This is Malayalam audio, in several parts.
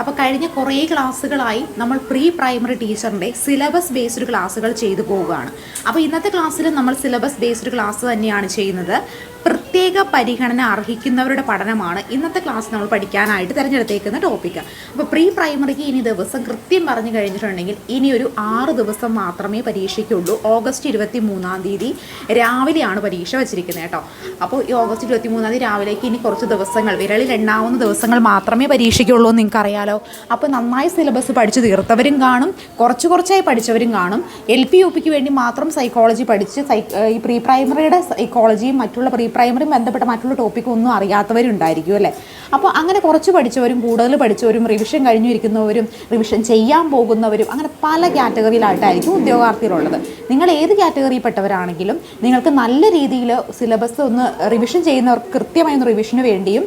അപ്പോൾ കഴിഞ്ഞ കുറേ ക്ലാസ്സുകളായി നമ്മൾ പ്രീ പ്രൈമറി ടീച്ചറിന്റെ സിലബസ് ബേസ്ഡ് ക്ലാസ്സുകൾ ചെയ്തു പോവുകയാണ്. അപ്പോൾ ഇന്നത്തെ ക്ലാസ്സിൽ നമ്മൾ സിലബസ് ബേസ്ഡ് ക്ലാസ് തന്നെയാണ് ചെയ്യുന്നത്. പ്രത്യേക പരിഗണന അർഹിക്കുന്നവരുടെ പഠനമാണ് ഇന്നത്തെ ക്ലാസ് നമ്മൾ പഠിക്കാനായിട്ട് തിരഞ്ഞെടുത്തേക്കുന്ന ടോപ്പിക്ക് അപ്പോൾ പ്രീ പ്രൈമറിക്ക് ഇനി ദിവസം കൃത്യം പറഞ്ഞു കഴിഞ്ഞിട്ടുണ്ടെങ്കിൽ ഇനി ഒരു ആറ് ദിവസം മാത്രമേ പരീക്ഷയ്ക്കുള്ളൂ. ഓഗസ്റ്റ് ഇരുപത്തി മൂന്നാം തീയതി രാവിലെയാണ് പരീക്ഷ വെച്ചിരിക്കുന്നത് കേട്ടോ. അപ്പോൾ ഈ ഓഗസ്റ്റ് ഇരുപത്തി മൂന്നാം തീയതി രാവിലേക്ക് ഇനി കുറച്ച് ദിവസങ്ങൾ വിരളിൽ എണ്ണാവുന്ന ദിവസങ്ങൾ മാത്രമേ പരീക്ഷയ്ക്കുള്ളൂ എന്ന് നിങ്ങൾക്കറിയാലോ അപ്പോൾ നന്നായി സിലബസ് പഠിച്ച് തീർത്തവരും കാണും. കുറച്ച് കുറച്ചായി പഠിച്ചവരും കാണും. എൽ പി യു പിക്ക് വേണ്ടി മാത്രം സൈക്കോളജി പഠിച്ച് ഈ പ്രീ പ്രൈമറിയുടെ സൈക്കോളജിയും മറ്റുള്ള പ്രീ പ്രൈമറിയും ബന്ധപ്പെട്ട മറ്റുള്ള ടോപ്പിക്കും ഒന്നും അറിയാത്തവരുണ്ടായിരിക്കും അല്ലേ? അപ്പോൾ അങ്ങനെ കുറച്ച് പഠിച്ചവരും കൂടുതൽ പഠിച്ചവരും റിവിഷൻ കഴിഞ്ഞിരിക്കുന്നവരും റിവിഷൻ ചെയ്യാൻ പോകുന്നവരും അങ്ങനെ പല കാറ്റഗറിയിലായിട്ടായിരിക്കും ഉദ്യോഗാർത്ഥികളുള്ളത്. നിങ്ങൾ ഏത് കാറ്റഗറിയിൽപ്പെട്ടവരാണെങ്കിലും നിങ്ങൾക്ക് നല്ല രീതിയിൽ സിലബസ് ഒന്ന് റിവിഷൻ ചെയ്യുന്നവർക്ക് കൃത്യമായ ഒന്ന് റിവിഷന് വേണ്ടിയും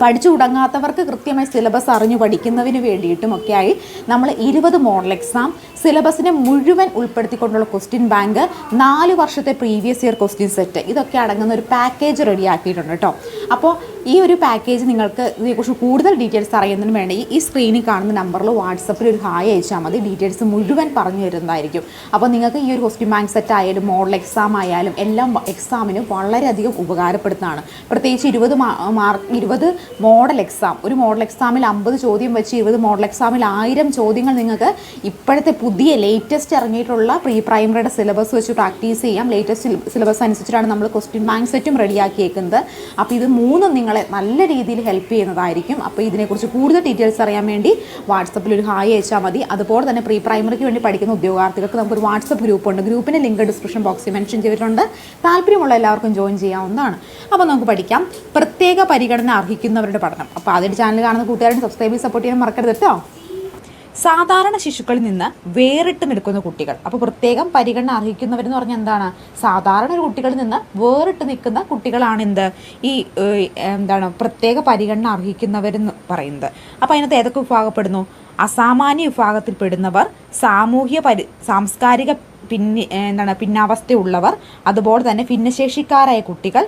പഠിച്ചു തുടങ്ങാത്തവർക്ക് കൃത്യമായി സിലബസ് അറിഞ്ഞു പഠിക്കുന്നതിന് വേണ്ടിയിട്ടുമൊക്കെയായി നമ്മൾ ഇരുപത് മോഡൽ എക്സാം സിലബസിനെ മുഴുവൻ ഉൾപ്പെടുത്തിക്കൊണ്ടുള്ള ക്വസ്റ്റ്യൻ ബാങ്ക് നാല് വർഷത്തെ പ്രീവിയസ് ഇയർ ക്വസ്റ്റ്യൻ സെറ്റ് ഇതൊക്കെ അടങ്ങുന്ന ഒരു പാക്കേജ് റെഡിയാക്കിയിട്ടുണ്ട് കേട്ടോ അപ്പോൾ ഈ ഒരു പാക്കേജ് നിങ്ങൾക്ക് ഇതിനെക്കുറിച്ച് കൂടുതൽ ഡീറ്റെയിൽസ് അറിയുന്നതിന് വേണ്ടി ഈ സ്ക്രീനിൽ കാണുന്ന നമ്പറിൽ വാട്സപ്പിൽ ഒരു ഹായ് അയച്ചാൽ മതി. ഡീറ്റെയിൽസ് മുഴുവൻ പറഞ്ഞു തരുന്നതായിരിക്കും. അപ്പോൾ നിങ്ങൾക്ക് ഈ ഒരു ക്വസ്റ്റ്യൻ ബാങ്ക് സെറ്റ് ആയാലും മോഡൽ എക്സാം ആയാലും എല്ലാം എക്സാമിന് വളരെയധികം ഉപകാരപ്പെടുന്നതാണ്. പ്രത്യേകിച്ച് ഇരുപത് മാർക്ക് ഇരുപത് മോഡൽ എക്സാം ഒരു മോഡൽ എക്സാമിൽ അമ്പത് ചോദ്യം വെച്ച് ഇരുപത് മോഡൽ എക്സാമിൽ ആയിരം ചോദ്യങ്ങൾ നിങ്ങൾക്ക് ഇപ്പോഴത്തെ പുതിയ ലേറ്റസ്റ്റ് ഇറങ്ങിയിട്ടുള്ള പ്രീ പ്രൈമറിയുടെ സിലബസ് വെച്ച് പ്രാക്ടീസ് ചെയ്യാം. ലേറ്റസ്റ്റ് സിലബസ് അനുസരിച്ചിട്ടാണ് നമ്മൾ ക്വസ്റ്റ്യൻ ബാങ്ക് സെറ്റും റെഡിയാക്കിയേക്കുന്നത് അപ്പോൾ ഇത് മൂന്നും നിങ്ങളെ നല്ല രീതിയിൽ ഹെൽപ്പ് ചെയ്യുന്നതായിരിക്കും. അപ്പോൾ ഇതിനെക്കുറിച്ച് കൂടുതൽ ഡീറ്റെയിൽസ് അറിയാൻ വേണ്ടി വാട്സപ്പിൽ ഒരു ഹായ് അയച്ചാൽ മതി. അതുപോലെ തന്നെ പ്രീ പ്രൈമറിക്ക് വേണ്ടി പഠിക്കുന്ന ഉദ്യോഗാർത്ഥികൾക്ക് നമുക്കൊരു വാട്സപ്പ് ഗ്രൂപ്പ് ഉണ്ട്. ഗ്രൂപ്പിന്റെ ലിങ്ക് ഡിസ്ക്രിപ്ഷൻ ബോക്സിൽ മെൻഷൻ ചെയ്തിട്ടുണ്ട്. താല്പര്യമുള്ള എല്ലാവർക്കും ജോയിൻ ചെയ്യാവുന്നതാണ്. അപ്പോൾ നമുക്ക് പഠിക്കാം. പ്രത്യേക പരിഗണന അർഹിക്കുന്നവരുടെ പഠനം. അപ്പോൾ ആദ്യമായിട്ട് ചാനൽ കാണുന്ന കൂട്ടുകാരുടെ സബ്സ്ക്രൈബ് ചെയ്ത് സപ്പോർട്ട് ചെയ്യാൻ മറക്കരുത് കേട്ടോ. സാധാരണ ശിശുക്കളിൽ നിന്ന് വേറിട്ട് നിൽക്കുന്ന കുട്ടികൾ. അപ്പോൾ പ്രത്യേകം പരിഗണന അർഹിക്കുന്നവരെന്ന് പറഞ്ഞാൽ എന്താണ്? സാധാരണ ഒരു കുട്ടികളിൽ നിന്ന് വേറിട്ട് നിൽക്കുന്ന കുട്ടികളാണ് എന്ത്? ഈ എന്താണ് പ്രത്യേക പരിഗണന അർഹിക്കുന്നവരെന്ന് പറയുന്നത്. അപ്പോൾ അതിനകത്ത് ഏതൊക്കെ വിഭാഗപ്പെടുന്നു? അസാമാന്യ വിഭാഗത്തിൽപ്പെടുന്നവർ സാമൂഹ്യ പരി സാംസ്കാരിക പിന്നി എന്താണ് പിന്നാവസ്ഥയുള്ളവർ അതുപോലെ തന്നെ ഭിന്നശേഷിക്കാരായ കുട്ടികൾ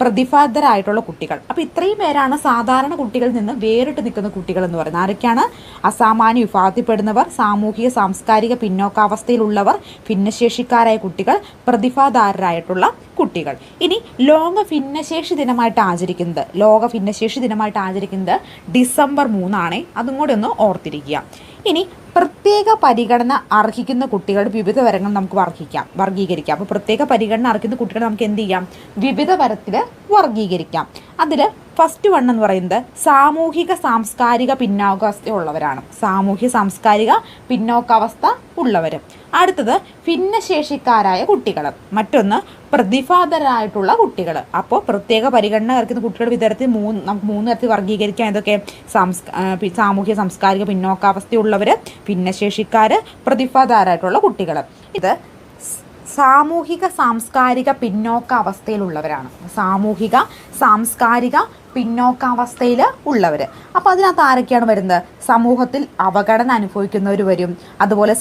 പ്രതിഭാധരായിട്ടുള്ള കുട്ടികൾ. അപ്പോൾ ഇത്രയും പേരാണ് സാധാരണ കുട്ടികളിൽ നിന്ന് വേറിട്ട് നിൽക്കുന്ന കുട്ടികൾ എന്ന് പറയുന്നത്. ആരൊക്കെയാണ്? അസാമാന്യ വിഭാഗത്തിൽപ്പെടുന്നവർ സാമൂഹിക സാംസ്കാരിക പിന്നോക്കാവസ്ഥയിലുള്ളവർ ഭിന്നശേഷിക്കാരായ കുട്ടികൾ പ്രതിഭാധാരരായിട്ടുള്ള കുട്ടികൾ. ഇനി ലോക ഭിന്നശേഷി ദിനമായിട്ട് ആചരിക്കുന്നത് ലോക ഭിന്നശേഷി ദിനമായിട്ട് ആചരിക്കുന്നത് ഡിസംബർ മൂന്നാണ്. അതും കൂടി ഒന്ന് ഓർത്തിരിക്കുക. ഇനി പ്രത്യേക പരിഗണന അർഹിക്കുന്ന കുട്ടികളുടെ വിവിധ തരങ്ങൾ നമുക്ക് വർഗിക്കാം വർഗീകരിക്കാം. അപ്പോൾ പ്രത്യേക പരിഗണന അർഹിക്കുന്ന കുട്ടികളെ നമുക്ക് എന്ത് ചെയ്യാം? വിവിധ തരത്തിൽ വർഗീകരിക്കാം. അതിൽ ഫസ്റ്റ് വൺ എന്ന് പറയുന്നത് സാമൂഹിക സാംസ്കാരിക പിന്നോക്കാവസ്ഥ ഉള്ളവരാണ് സാമൂഹ്യ സാംസ്കാരിക പിന്നോക്കാവസ്ഥ ഉള്ളവർ അടുത്തത് ഭിന്നശേഷിക്കാരായ കുട്ടികൾ മറ്റൊന്ന് പ്രതിഭാതരായിട്ടുള്ള കുട്ടികൾ അപ്പോൾ പ്രത്യേക പരിഗണന കർക്കുന്ന കുട്ടികളുടെ വിതരത്തിൽ മൂന്ന് നമുക്ക് മൂന്ന് തരത്തിൽ വർഗീകരിക്കാം ഇതൊക്കെ സംസ്ക സാമൂഹ്യ സാംസ്കാരിക പിന്നോക്കാവസ്ഥയുള്ളവർ ഭിന്നശേഷിക്കാർ പ്രതിഭാതരായിട്ടുള്ള കുട്ടികൾ ഇത് സാമൂഹിക സാംസ്കാരിക പിന്നോക്ക അവസ്ഥയിലുള്ളവരാണ് സാമൂഹിക സാംസ്കാരിക പിന്നോക്കാവസ്ഥയിൽ ഉള്ളവർ അപ്പോൾ അതിനകത്ത് ആരൊക്കെയാണ് വരുന്നത്? സമൂഹത്തിൽ അവഗണന അനുഭവിക്കുന്നവർ വരും. അതുപോലെ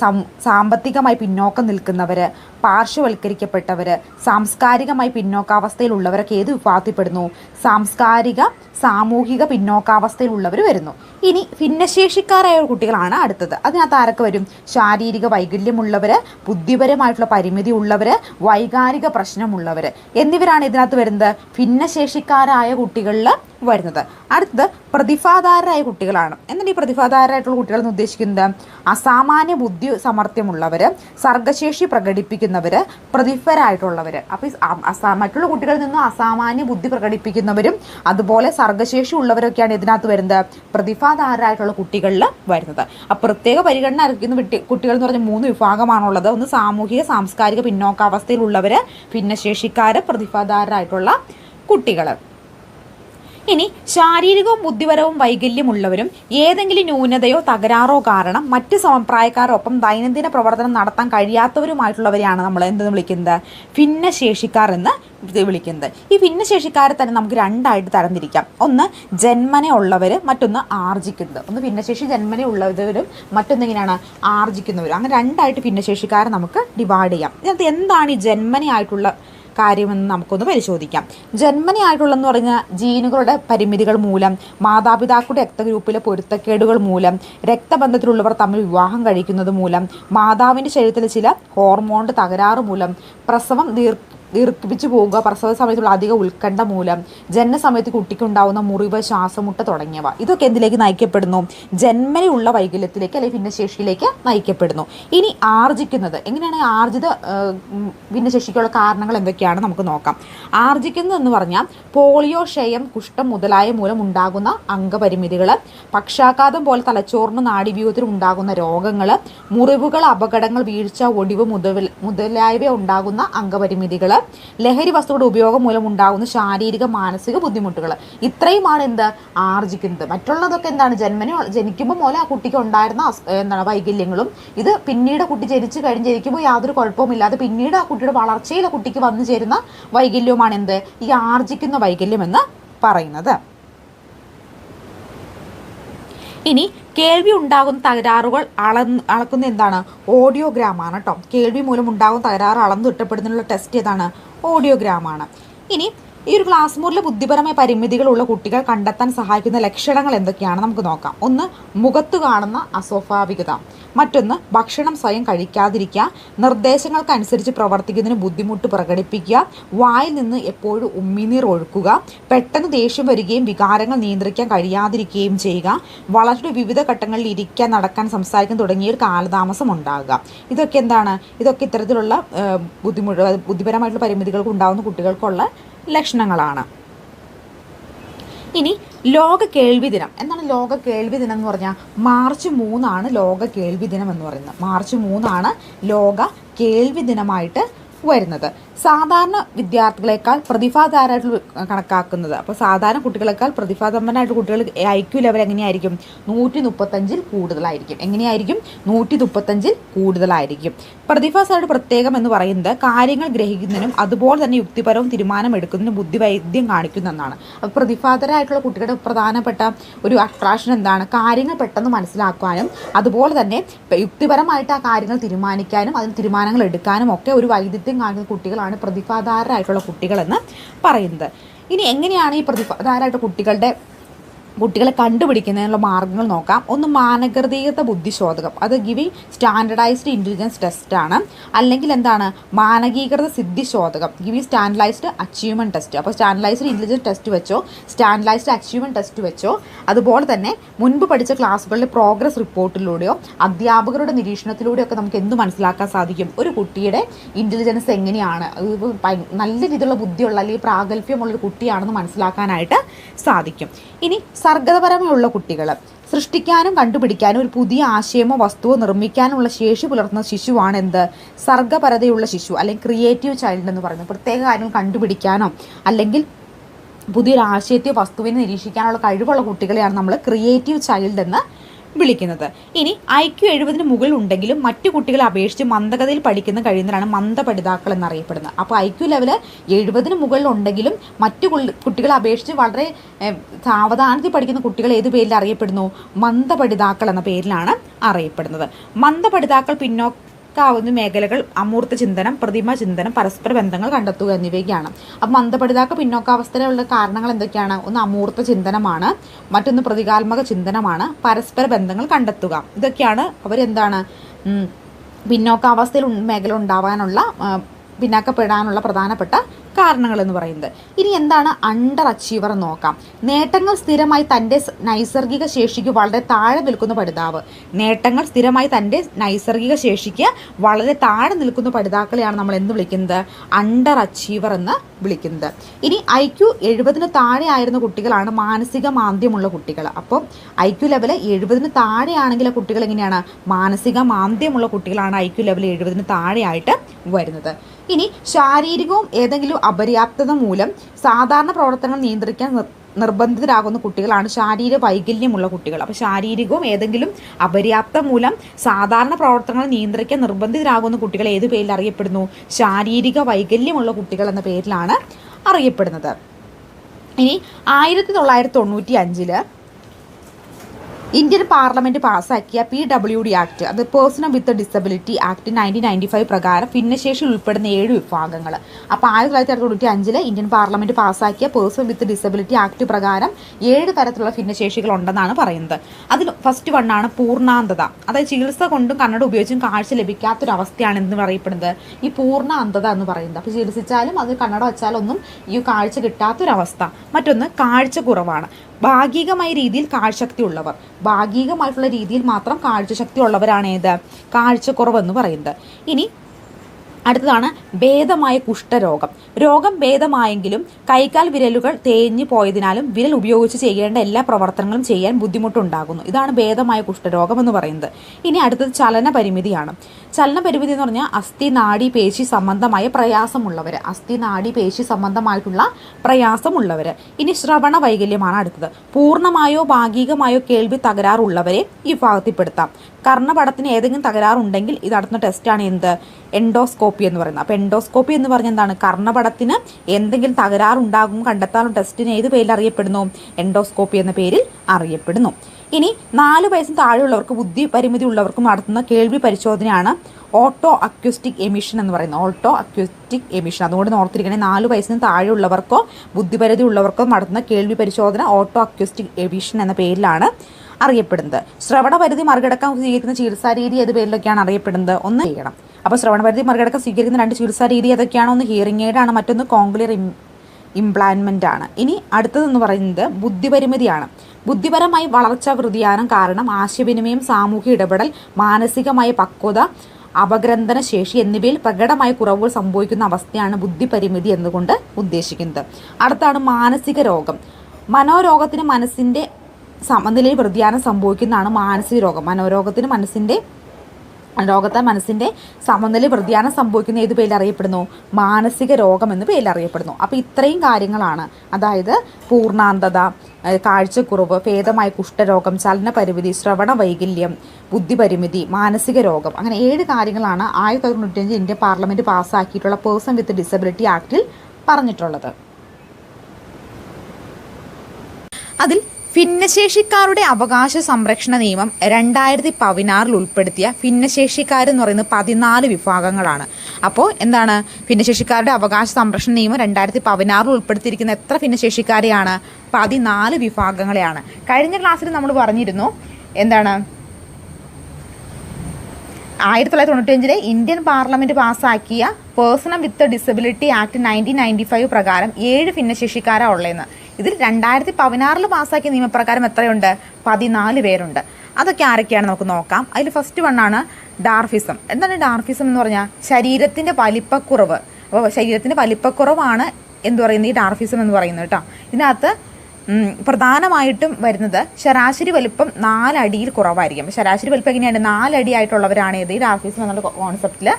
സാമ്പത്തികമായി പിന്നോക്കം നിൽക്കുന്നവർ പാർശ്വവൽക്കരിക്കപ്പെട്ടവർ സാംസ്കാരികമായി പിന്നോക്കാവസ്ഥയിലുള്ളവരൊക്കെ ഏത് വിഭാഗത്തിൽപ്പെടുന്നു? സാംസ്കാരിക സാമൂഹിക പിന്നോക്കാവസ്ഥയിലുള്ളവർ വരുന്നു. ഇനി ഭിന്നശേഷിക്കാരായ കുട്ടികളാണ് അടുത്തത്. അതിനകത്ത് ആരൊക്കെ വരും? ശാരീരിക വൈകല്യമുള്ളവർ ബുദ്ധിപരമായിട്ടുള്ള പരിമിതി ഉള്ളവർ വൈകാരിക പ്രശ്നമുള്ളവർ എന്നിവരാണ് ഇതിനകത്ത് വരുന്നത്? ഭിന്നശേഷിക്കാരായ കുട്ടികളിൽ വരുന്നത്. അടുത്തത് പ്രതിഭാധാരരായ കുട്ടികളാണ്. എന്നിട്ട് ഈ പ്രതിഭാധാരരായിട്ടുള്ള കുട്ടികൾ എന്ന് ഉദ്ദേശിക്കുന്നത്? അസാമാന്യ ബുദ്ധി സമർത്ഥ്യമുള്ളവർ സർഗശേഷി പ്രകടിപ്പിക്കുന്നവർ പ്രതിഭരായിട്ടുള്ളവർ അപ്പോൾ ഈ അസാ മറ്റുള്ള കുട്ടികളിൽ നിന്നും അസാമാന്യ ബുദ്ധി പ്രകടിപ്പിക്കുന്നവരും അതുപോലെ സർഗശേഷി ഉള്ളവരൊക്കെയാണ് ഇതിനകത്ത് വരുന്നത്. പ്രതിഭാധാരരായിട്ടുള്ള കുട്ടികളിൽ വരുന്നത്. അപ്പോൾ പ്രത്യേക പരിഗണന അർഹിക്കുന്ന കുട്ടി കുട്ടികൾ എന്ന് പറഞ്ഞ മൂന്ന് വിഭാഗമാണുള്ളത്. ഒന്ന് സാമൂഹിക സാംസ്കാരിക പിന്നോക്കാവസ്ഥയിലുള്ളവർ ഭിന്നശേഷിക്കാർ പ്രതിഭാധാരരായിട്ടുള്ള കുട്ടികൾ ഇനി ശാരീരികവും ബുദ്ധിപരവും വൈകല്യമുള്ളവരും ഏതെങ്കിലും ന്യൂനതയോ തകരാറോ കാരണം മറ്റ് സമപ്രായക്കാരോടൊപ്പം ദൈനംദിന പ്രവർത്തനം നടത്താൻ കഴിയാത്തവരുമായിട്ടുള്ളവരെയാണ് നമ്മൾ എന്തെന്ന് വിളിക്കുന്നത്? ഭിന്നശേഷിക്കാർ എന്ന് വിളിക്കുന്നത്. ഈ ഭിന്നശേഷിക്കാരെ തന്നെ നമുക്ക് രണ്ടായിട്ട് തരംതിരിക്കാം. ഒന്ന് ജന്മനെ ഉള്ളവർ മറ്റൊന്ന് ആർജിക്കുന്നത്. ഒന്ന് ഭിന്നശേഷി ജന്മനെ ഉള്ളവരും മറ്റൊന്ന് എങ്ങനെയാണ് ആർജിക്കുന്നവരും. അങ്ങനെ രണ്ടായിട്ട് ഭിന്നശേഷിക്കാരെ നമുക്ക് ഡിവൈഡ് ചെയ്യാം. ഇതിനകത്ത് എന്താണ് ഈ ജന്മനെ ആയിട്ടുള്ള കാര്യമെന്ന് നമുക്കൊന്ന് പരിശോധിക്കാം. ജന്മനയായിട്ടുള്ളതെന്ന് പറഞ്ഞാൽ ജീനുകളുടെ പരിമിതികൾ മൂലം മാതാപിതാക്കളുടെ രക്തഗ്രൂപ്പിലെ പൊരുത്തക്കേടുകൾ മൂലം രക്തബന്ധത്തിലുള്ളവർ തമ്മിൽ വിവാഹം കഴിക്കുന്നത് മൂലം മാതാവിന്റെ ശരീരത്തിലെ ചില ഹോർമോണിന്റെ തകരാറ് മൂലം പ്രസവം ദീർ ദീർഘിപ്പിച്ചു പോവുക പ്രസവ സമയത്തുള്ള അധിക ഉത്കണ്ഠ മൂലം ജനന സമയത്ത് കുട്ടിക്കുണ്ടാവുന്ന മുറിവ് ശ്വാസമുട്ട തുടങ്ങിയവ. ഇതൊക്കെ എന്തിലേക്ക് നയിക്കപ്പെടുന്നു? ജന്മനയുള്ള വൈകല്യത്തിലേക്ക് അല്ലെങ്കിൽ ഭിന്നശേഷിയിലേക്ക് നയിക്കപ്പെടുന്നു. ഇനി ആർജിക്കുന്നത് എങ്ങനെയാണ് ആർജിത ഭിന്നശേഷിക്കുള്ള കാരണങ്ങൾ എന്തൊക്കെയാണ് നമുക്ക് നോക്കാം. ആർജിക്കുന്നത് എന്ന് പറഞ്ഞാൽ പോളിയോ ക്ഷയം കുഷ്ഠം മുതലായ മൂലം ഉണ്ടാകുന്ന അംഗപരിമിതികൾ പക്ഷാഘാതം പോലെ തലച്ചോറിന് നാടിവ്യൂഹത്തിൽ ഉണ്ടാകുന്ന രോഗങ്ങൾ മുറിവുകൾ അപകടങ്ങൾ വീഴ്ച ഒടിവ് മുതൽ മുതലായവ ഉണ്ടാകുന്ന അംഗപരിമിതികൾ ലഹരി വസ്തുക്കളുടെ ഉപയോഗം മൂലം ഉണ്ടാകുന്ന ശാരീരിക മാനസിക ബുദ്ധിമുട്ടുകൾ. ഇത്രയുമാണ് എന്ത്? ആർജിക്കുന്നത്. മറ്റുള്ളതൊക്കെ എന്താണ്? ജന്മനെ ജനിക്കുമ്പോൾ മൂലം ആ കുട്ടിക്ക് ഉണ്ടായിരുന്ന എന്താണ് വൈകല്യങ്ങളും ഇത് പിന്നീട് കുട്ടി ജനിച്ചു കഴിഞ്ഞ് ജനിക്കുമ്പോൾ യാതൊരു കുഴപ്പവുമില്ലാതെ പിന്നീട് ആ കുട്ടിയുടെ വളർച്ചയിൽ കുട്ടിക്ക് വന്നു ചേരുന്ന വൈകല്യവുമാണ് എന്ത്? ഈ ആർജിക്കുന്ന വൈകല്യം എന്ന് പറയുന്നത്. ഇനി കേൾവി ഉണ്ടാകുന്ന തകരാറുകൾ അളന്ന് അളക്കുന്ന എന്താണ്? ഓഡിയോഗ്രാമാണ് കേട്ടോ കേൾവി മൂലം ഉണ്ടാകുന്ന തകരാറ് അളന്നു തിട്ടപ്പെടുന്നതിനുള്ള ടെസ്റ്റ് ഏതാണ്? ഓഡിയോഗ്രാമാണ് ഇനി ഈ ഒരു ക്ലാസ് മുറിയിലെ ബുദ്ധിപരമായ പരിമിതികളുള്ള കുട്ടികൾ കണ്ടെത്താൻ സഹായിക്കുന്ന ലക്ഷണങ്ങൾ എന്തൊക്കെയാണ്? നമുക്ക് നോക്കാം. ഒന്ന് മുഖത്ത് കാണുന്ന അസ്വാഭാവികത. മറ്റൊന്ന് ഭക്ഷണം സ്വയം കഴിക്കാതിരിക്കുക നിർദ്ദേശങ്ങൾക്കനുസരിച്ച് പ്രവർത്തിക്കുന്നതിന് ബുദ്ധിമുട്ട് പ്രകടിപ്പിക്കുക വായിൽ നിന്ന് എപ്പോഴും ഉമ്മിനീർ ഒഴുക്കുക പെട്ടെന്ന് ദേഷ്യം വരികയും വികാരങ്ങൾ നിയന്ത്രിക്കാൻ കഴിയാതിരിക്കുകയും ചെയ്യുക വളരെ വിവിധ ഘട്ടങ്ങളിൽ ഇരിക്കാൻ നടക്കാൻ സംസാരിക്കാൻ തുടങ്ങിയ ഒരു കാലതാമസം ഉണ്ടാകുക. ഇതൊക്കെ എന്താണ്? ഇതൊക്കെ ഇത്തരത്തിലുള്ള ബുദ്ധിമുട്ട് ബുദ്ധിപരമായിട്ടുള്ള പരിമിതികൾക്ക് ഉണ്ടാകുന്ന കുട്ടികൾക്കുള്ള ലക്ഷണങ്ങളാണ്. ഇനി ലോക കേൾവി ദിനം. എന്താണ് ലോക കേൾവി ദിനം എന്ന് പറഞ്ഞാൽ? മാർച്ച് മൂന്നാണ് ലോക കേൾവി ദിനം എന്ന് പറയുന്നത്. മാർച്ച് മൂന്നാണ് ലോക കേൾവി ദിനമായിട്ട് വരുന്നത്. സാധാരണ വിദ്യാർത്ഥികളെക്കാൾ പ്രതിഭാധാരായിട്ട് കണക്കാക്കുന്നത്. അപ്പോൾ സാധാരണ കുട്ടികളെക്കാൾ പ്രതിഭാസമ്പന്നമായിട്ട് കുട്ടികൾ ഐക്യു ക്യു ലെവൽ എങ്ങനെയായിരിക്കും? നൂറ്റി മുപ്പത്തഞ്ചിൽ കൂടുതലായിരിക്കും. എങ്ങനെയായിരിക്കും? നൂറ്റി മുപ്പത്തഞ്ചിൽ കൂടുതലായിരിക്കും. പ്രതിഭാസമായിട്ട് പ്രത്യേകം എന്ന് പറയുന്നത് കാര്യങ്ങൾ ഗ്രഹിക്കുന്നതിനും അതുപോലെ തന്നെ യുക്തിപരവും തീരുമാനം എടുക്കുന്നതിനും ബുദ്ധിവൈദ്യം കാണിക്കുന്ന എന്നാണ് അപ്പോൾ പ്രതിഭാതരായിട്ടുള്ള കുട്ടികളുടെ പ്രധാനപ്പെട്ട ഒരു അട്രാക്ഷൻ എന്താണ്? കാര്യങ്ങൾ പെട്ടെന്ന് മനസ്സിലാക്കാനും അതുപോലെ തന്നെ യുക്തിപരമായിട്ട് ആ കാര്യങ്ങൾ തീരുമാനിക്കാനും അതിന് തീരുമാനങ്ങൾ എടുക്കാനും ഒക്കെ ഒരു വൈദഗ്ധ്യം കാണിക്കുന്ന കുട്ടികളാണ് പ്രതിഭാധാരായിട്ടുള്ള കുട്ടികളെന്ന് പറയുന്നത്. ഇനി എങ്ങനെയാണ് ഈ പ്രതിഭാധാരായിട്ടുള്ള കുട്ടികളുടെ കുട്ടികളെ കണ്ടുപിടിക്കുന്നതിനുള്ള മാർഗങ്ങൾ നോക്കാം. ഒന്ന് മാനകൃതീകൃത ബുദ്ധിശോധകം. അത് ഗിവിങ് സ്റ്റാൻഡർഡൈസ്ഡ് ഇന്റലിജൻസ് ടെസ്റ്റാണ് അല്ലെങ്കിൽ എന്താണ്? മാനകീകൃത സിദ്ധിശോധകം. ഗിവിങ് സ്റ്റാൻഡർഡൈസ്ഡ് അച്ചീവ്മെന്റ് ടെസ്റ്റ് അപ്പോൾ സ്റ്റാൻഡർഡൈസ്ഡ് ഇന്റലിജൻസ് ടെസ്റ്റ് വെച്ചോ സ്റ്റാൻഡർഡൈസ്ഡ് അച്ചീവ്മെന്റ് ടെസ്റ്റ് വെച്ചോ അതുപോലെ തന്നെ മുൻപ് പഠിച്ച ക്ലാസ്സുകളിലെ പ്രോഗ്രസ് റിപ്പോർട്ടിലൂടെയോ അധ്യാപകരുടെ നിരീക്ഷണത്തിലൂടെയോ ഒക്കെ നമുക്ക് എന്ത് മനസ്സിലാക്കാൻ സാധിക്കും? ഒരു കുട്ടിയുടെ ഇന്റലിജൻസ് എങ്ങനെയാണ്? നല്ല രീതിയിലുള്ള ബുദ്ധിയുള്ള അല്ലെങ്കിൽ പ്രാഗൽഭ്യമുള്ള ഒരു കുട്ടിയാണെന്ന് മനസ്സിലാക്കാനായിട്ട് സാധിക്കും. ഇനി സർഗതപരമുള്ള കുട്ടികൾ സൃഷ്ടിക്കാനും കണ്ടുപിടിക്കാനും ഒരു പുതിയ ആശയമോ വസ്തുവോ നിർമ്മിക്കാനുള്ള ശേഷി പുലർത്തുന്ന ശിശുവാണ് എന്ത് സർഗപരതയുള്ള ശിശു അല്ലെങ്കിൽ ക്രിയേറ്റീവ് ചൈൽഡ് എന്ന് പറയുന്നത്. പ്രത്യേക കാര്യങ്ങൾ കണ്ടുപിടിക്കാനോ അല്ലെങ്കിൽ പുതിയൊരു ആശയത്തെ വസ്തുവിനെ നിരീക്ഷിക്കാനുള്ള കഴിവുള്ള കുട്ടികളെയാണ് നമ്മൾ ക്രിയേറ്റീവ് ചൈൽഡ് എന്ന് വിളിക്കുന്നത്. ഇനി ഐ ക്യു എഴുപതിന് മുകളിൽ ഉണ്ടെങ്കിലും മറ്റു കുട്ടികളെ അപേക്ഷിച്ച് മന്ദഗതിയിൽ പഠിക്കുന്ന കഴിയുന്നവരാണ് മന്ദപഠിതാക്കൾ എന്നറിയപ്പെടുന്നത്. അപ്പോൾ ഐ ക്യു ലെവൽ എഴുപതിന് മുകളിൽ ഉണ്ടെങ്കിലും മറ്റു കുട്ടികളെ അപേക്ഷിച്ച് വളരെ സാവധാനത്തിൽ പഠിക്കുന്ന കുട്ടികൾ ഏത് പേരിൽ അറിയപ്പെടുന്നു? മന്ദപഠിതാക്കൾ എന്ന പേരിലാണ് അറിയപ്പെടുന്നത്. മന്ദപഠിതാക്കൾ പിന്നോക്ക ആവുന്ന മേഖലകൾ അമൂർത്ത ചിന്തനം പ്രതിമ ചിന്തനം പരസ്പര ബന്ധങ്ങൾ കണ്ടെത്തുക എന്നിവയൊക്കെയാണ്. അപ്പം മന്ദപഠിതാക്ക പിന്നോക്കാവസ്ഥയിലുള്ള കാരണങ്ങൾ എന്തൊക്കെയാണ്? ഒന്ന് അമൂർത്ത ചിന്തനമാണ് മറ്റൊന്ന് പ്രതികാത്മക ചിന്തനമാണ് പരസ്പര ബന്ധങ്ങൾ കണ്ടെത്തുക. ഇതൊക്കെയാണ് അവരെന്താണ്? പിന്നോക്കാവസ്ഥയിൽ മേഖല ഉണ്ടാവാനുള്ള പിന്നാക്കപ്പെടാനുള്ള പ്രധാനപ്പെട്ട കാരണങ്ങൾ എന്ന് പറയുന്നത്. ഇനി എന്താണ് അണ്ടർ അച്ചീവർ നോക്കാം. നേട്ടങ്ങൾ സ്ഥിരമായി തന്റെ നൈസർഗിക ശേഷിക്ക് വളരെ താഴെ നിൽക്കുന്ന പഠിതാവ്. നേട്ടങ്ങൾ സ്ഥിരമായി തന്റെ നൈസർഗിക ശേഷിക്ക് വളരെ താഴെ നിൽക്കുന്ന പഠിതാക്കളെയാണ് നമ്മൾ എന്ത് വിളിക്കുന്നത്? അണ്ടർ അച്ചീവർ എന്ന് വിളിക്കുന്നത്. ഇനി ഐ ക്യു എഴുപതിന് താഴെ ആയിരുന്ന കുട്ടികളാണ് മാനസിക മാന്ദ്യമുള്ള കുട്ടികൾ. അപ്പം ഐ ക്യു ലെവൽ എഴുപതിന് താഴെയാണെങ്കിൽ ആ കുട്ടികൾ എങ്ങനെയാണ്? മാനസിക മാന്ദ്യമുള്ള കുട്ടികളാണ് ഐ ക്യു ലെവൽ എഴുപതിന് താഴെയായിട്ട് വരുന്നത്. ഇനി ശാരീരികവും ഏതെങ്കിലും അപര്യാപ്തത മൂലം സാധാരണ പ്രവർത്തനങ്ങൾ നിയന്ത്രിക്കാൻ നിർബന്ധിതരാകുന്ന കുട്ടികളാണ് ശാരീരിക വൈകല്യമുള്ള കുട്ടികൾ. അപ്പോൾ ശാരീരികവും ഏതെങ്കിലും അപര്യാപ്തം മൂലം സാധാരണ പ്രവർത്തനങ്ങൾ നിയന്ത്രിക്കാൻ നിർബന്ധിതരാകുന്ന കുട്ടികൾ ഏത് പേരിൽ അറിയപ്പെടുന്നു? ശാരീരിക വൈകല്യമുള്ള കുട്ടികൾ എന്ന പേരിലാണ് അറിയപ്പെടുന്നത്. ഇനി ആയിരത്തി തൊള്ളായിരത്തി തൊണ്ണൂറ്റി അഞ്ചിൽ ഇന്ത്യൻ പാർലമെന്റ് പാസാക്കിയ പി ഡബ്ല്യു ഡി ആക്ട് അത് personal with disability act nineteen ninety five പ്രകാരം ഭിന്നശേഷിയിൽ ഉൾപ്പെടുന്ന ഏഴ് വിഭാഗങ്ങൾ. അപ്പോൾ ആയിരത്തി തൊള്ളായിരത്തി തൊണ്ണൂറ്റി അഞ്ചിൽ ഇന്ത്യൻ പാർലമെന്റ് പാസാക്കിയ പേഴ്സണൽ വിത്ത് ഡിസബിലിറ്റി ആക്ട് പ്രകാരം ഏഴ് തരത്തിലുള്ള ഭിന്നശേഷികൾ ഉണ്ടെന്നാണ് പറയുന്നത്. അതിൽ ഫസ്റ്റ് വണ്ണാണ് പൂർണാന്തത അതായത് ചികിത്സ കൊണ്ടും കണ്ണട ഉപയോഗിച്ചും കാഴ്ച ലഭിക്കാത്തൊരവസ്ഥയാണ് എന്ന് പറയപ്പെടുന്നത്. ഈ പൂർണ അന്ധത എന്ന് പറയുന്നത്. അപ്പോൾ ചികിത്സിച്ചാലും അത് കണ്ണട വെച്ചാലൊന്നും ഈ കാഴ്ച കിട്ടാത്തൊരവസ്ഥ. മറ്റൊന്ന് കാഴ്ച കുറവാണ് ഭാഗികമായ രീതിയിൽ കാഴ്ചശക്തി ഉള്ളവർ ഭാഗികമായിട്ടുള്ള രീതിയിൽ മാത്രം കാഴ്ചശക്തി ഉള്ളവരാണ് ഏത് കാഴ്ചക്കുറവെന്ന് പറയുന്നത്. ഇനി അടുത്തതാണ് ഭേദമായ കുഷ്ഠരോഗം. രോഗം ഭേദമായെങ്കിലും കൈകാൽ വിരലുകൾ തേഞ്ഞു പോയതിനാലും വിരൽ ഉപയോഗിച്ച് ചെയ്യേണ്ട എല്ലാ പ്രവർത്തനങ്ങളും ചെയ്യാൻ ബുദ്ധിമുട്ടുണ്ടാകുന്നു. ഇതാണ് ഭേദമായ കുഷ്ഠരോഗം എന്ന് പറയുന്നത്. ഇനി അടുത്തത് ചലന പരിമിതിയാണ്. ചലന പരിമിതി എന്ന് പറഞ്ഞാൽ അസ്ഥി നാഡി പേശി സംബന്ധമായ പ്രയാസമുള്ളവർ. അസ്ഥി നാഡി പേശി സംബന്ധമായിട്ടുള്ള പ്രയാസമുള്ളവർ. ഇനി ശ്രവണ വൈകല്യമാണ് അടുത്തത്. പൂർണമായോ ഭാഗികമായോ കേൾവി തകരാറുള്ളവരെ ഈ വിഭാഗത്തിൽപ്പെടുത്താം. കർണപടത്തിന് ഏതെങ്കിലും തകരാറുണ്ടെങ്കിൽ ഇത് നടത്തുന്ന ടെസ്റ്റാണ് എന്ത്? എൻഡോസ്കോപ്പി എന്ന് പറയുന്നത്. അപ്പോൾ എൻഡോസ്കോപ്പി എന്ന് പറഞ്ഞാൽ എന്താണ്? കർണപടത്തിന് എന്തെങ്കിലും തകരാറുണ്ടാകും കണ്ടെത്താനും ടെസ്റ്റിന് ഏത് പേരിൽ അറിയപ്പെടുന്നു? എൻഡോസ്കോപ്പി എന്ന പേരിൽ അറിയപ്പെടുന്നു. ഇനി നാല് വയസ്സിന് താഴെയുള്ളവർക്ക് ബുദ്ധി പരിമിതി ഉള്ളവർക്കും നടത്തുന്ന കേൾവി പരിശോധനയാണ് ഓട്ടോ അക്യൂസ്റ്റിക് എമിഷൻ എന്ന് പറയുന്നത്. Auto acoustic emission. അതുകൊണ്ട് ഓർത്തിരിക്കണേ നാല് വയസ്സിന് താഴെയുള്ളവർക്കോ ബുദ്ധിപരിധി ഉള്ളവർക്കോ നടത്തുന്ന കേൾവി പരിശോധന ഓട്ടോ അക്യൂസ്റ്റിക് എമിഷൻ എന്ന പേരിലാണ്. അറിയപ്പെടുന്നത്. ശ്രവണപരിധി മറികടക്കാൻ സ്വീകരിക്കുന്ന ചികിത്സാ രീതി ഏത് പേരിലൊക്കെയാണ് അറിയപ്പെടുന്നത്? ഒന്ന് ചെയ്യണം. അപ്പോൾ ശ്രവണപരിധി മറികടക്കാൻ സ്വീകരിക്കുന്ന രണ്ട് ചികിത്സാ രീതി ഏതൊക്കെയാണ്? ഒന്ന് ഹിയറിംഗ് എയ്ഡ് ആണ് മറ്റൊന്ന് കോംഗ്ലിയർ ഇംപ്ലാൻമെന്റ് ആണ്. ഇനി അടുത്തതെന്ന് പറയുന്നത് ബുദ്ധിപരിമിതിയാണ്. ബുദ്ധിപരമായി വളർച്ചാ വ്യതിയാനം കാരണം ആശയവിനിമയം സാമൂഹിക ഇടപെടൽ മാനസികമായ പക്വത അപഗ്രന്ഥന ശേഷി എന്നിവയിൽ പ്രകടമായ കുറവുകൾ സംഭവിക്കുന്ന അവസ്ഥയാണ് ബുദ്ധിപരിമിതി എന്നുകൊണ്ട് ഉദ്ദേശിക്കുന്നത്. അടുത്താണ് മാനസിക രോഗം. മനോരോഗത്തിന് മനസ്സിന്റെ സമനിലയിൽ വ്യതിയാനം സംഭവിക്കുന്നതാണ് മാനസിക രോഗം. മനോരോഗത്തിന് മനസ്സിന്റെ രോഗത്താൽ മനസ്സിന്റെ സമനില വ്യതിയാനം സംഭവിക്കുന്ന ഏത് പേരിൽ അറിയപ്പെടുന്നു? മാനസിക രോഗം എന്ന് പേരിൽ അറിയപ്പെടുന്നു. അപ്പോൾ ഇത്രയും കാര്യങ്ങളാണ്. അതായത് പൂർണാന്തത കാഴ്ചക്കുറവ് ഭേദമായ കുഷ്ഠരോഗം ചലന പരിമിതി ശ്രവണ വൈകല്യം ബുദ്ധിപരിമിതി മാനസിക രോഗം അങ്ങനെ ഏഴ് കാര്യങ്ങളാണ് ആയിരത്തി തൊള്ളായിരത്തി തൊണ്ണൂറ്റഞ്ച് ഇന്ത്യ പാർലമെന്റ് പാസ്സാക്കിയിട്ടുള്ള പേഴ്സൺ വിത്ത് ഡിസബിലിറ്റി ആക്ടിൽ പറഞ്ഞിട്ടുള്ളത്. അതിൽ ഭിന്നശേഷിക്കാരുടെ അവകാശ സംരക്ഷണ നിയമം രണ്ടായിരത്തി പതിനാറിൽ ഉൾപ്പെടുത്തിയ ഭിന്നശേഷിക്കാരെന്ന് പറയുന്നത് പതിനാല് വിഭാഗങ്ങളാണ്. അപ്പോൾ എന്താണ്? ഭിന്നശേഷിക്കാരുടെ അവകാശ സംരക്ഷണ നിയമം രണ്ടായിരത്തി പതിനാറിൽ ഉൾപ്പെടുത്തിയിരിക്കുന്ന എത്ര ഭിന്നശേഷിക്കാരെയാണ്? പതിനാല് വിഭാഗങ്ങളെയാണ്. കഴിഞ്ഞ ക്ലാസ്സിൽ നമ്മൾ പറഞ്ഞിരുന്നു എന്താണ്? ആയിരത്തി തൊള്ളായിരത്തി തൊണ്ണൂറ്റഞ്ചിലെ ഇന്ത്യൻ പാർലമെന്റ് പാസ്സാക്കിയ personal with disability act nineteen ninety five പ്രകാരം ഏഴ് ഭിന്നശേഷിക്കാരാണ് ഉള്ളതെന്ന്. ഇതിൽ രണ്ടായിരത്തി പതിനാറിൽ പാസ്സാക്കിയ നിയമപ്രകാരം എത്രയുണ്ട്? പതിനാല് പേരുണ്ട്. അതൊക്കെ ആരൊക്കെയാണ് നമുക്ക് നോക്കാം. അതിൽ ഫസ്റ്റ് വണ്ണാണ് ഡാർഫിസം. എന്താണ് ഡാർഫിസം എന്ന് പറഞ്ഞാൽ ശരീരത്തിന്റെ വലിപ്പക്കുറവ്. അപ്പോൾ ശരീരത്തിന്റെ വലിപ്പക്കുറവാണ് എന്ത് പറയുന്നത്? ഈ ഡാർഫിസം എന്ന് പറയുന്നത് കേട്ടോ. ഇതിനകത്ത് പ്രധാനമായിട്ടും വരുന്നത് ശരാശരി വലിപ്പം നാലടിയിൽ കുറവായിരിക്കും. ശരാശരി വലിപ്പം എങ്ങനെയാണ്? നാലടി ആയിട്ടുള്ളവരാണ് ഇത് ഈ ആർട്ടിസം എന്നുള്ള കോൺസെപ്റ്റിൽ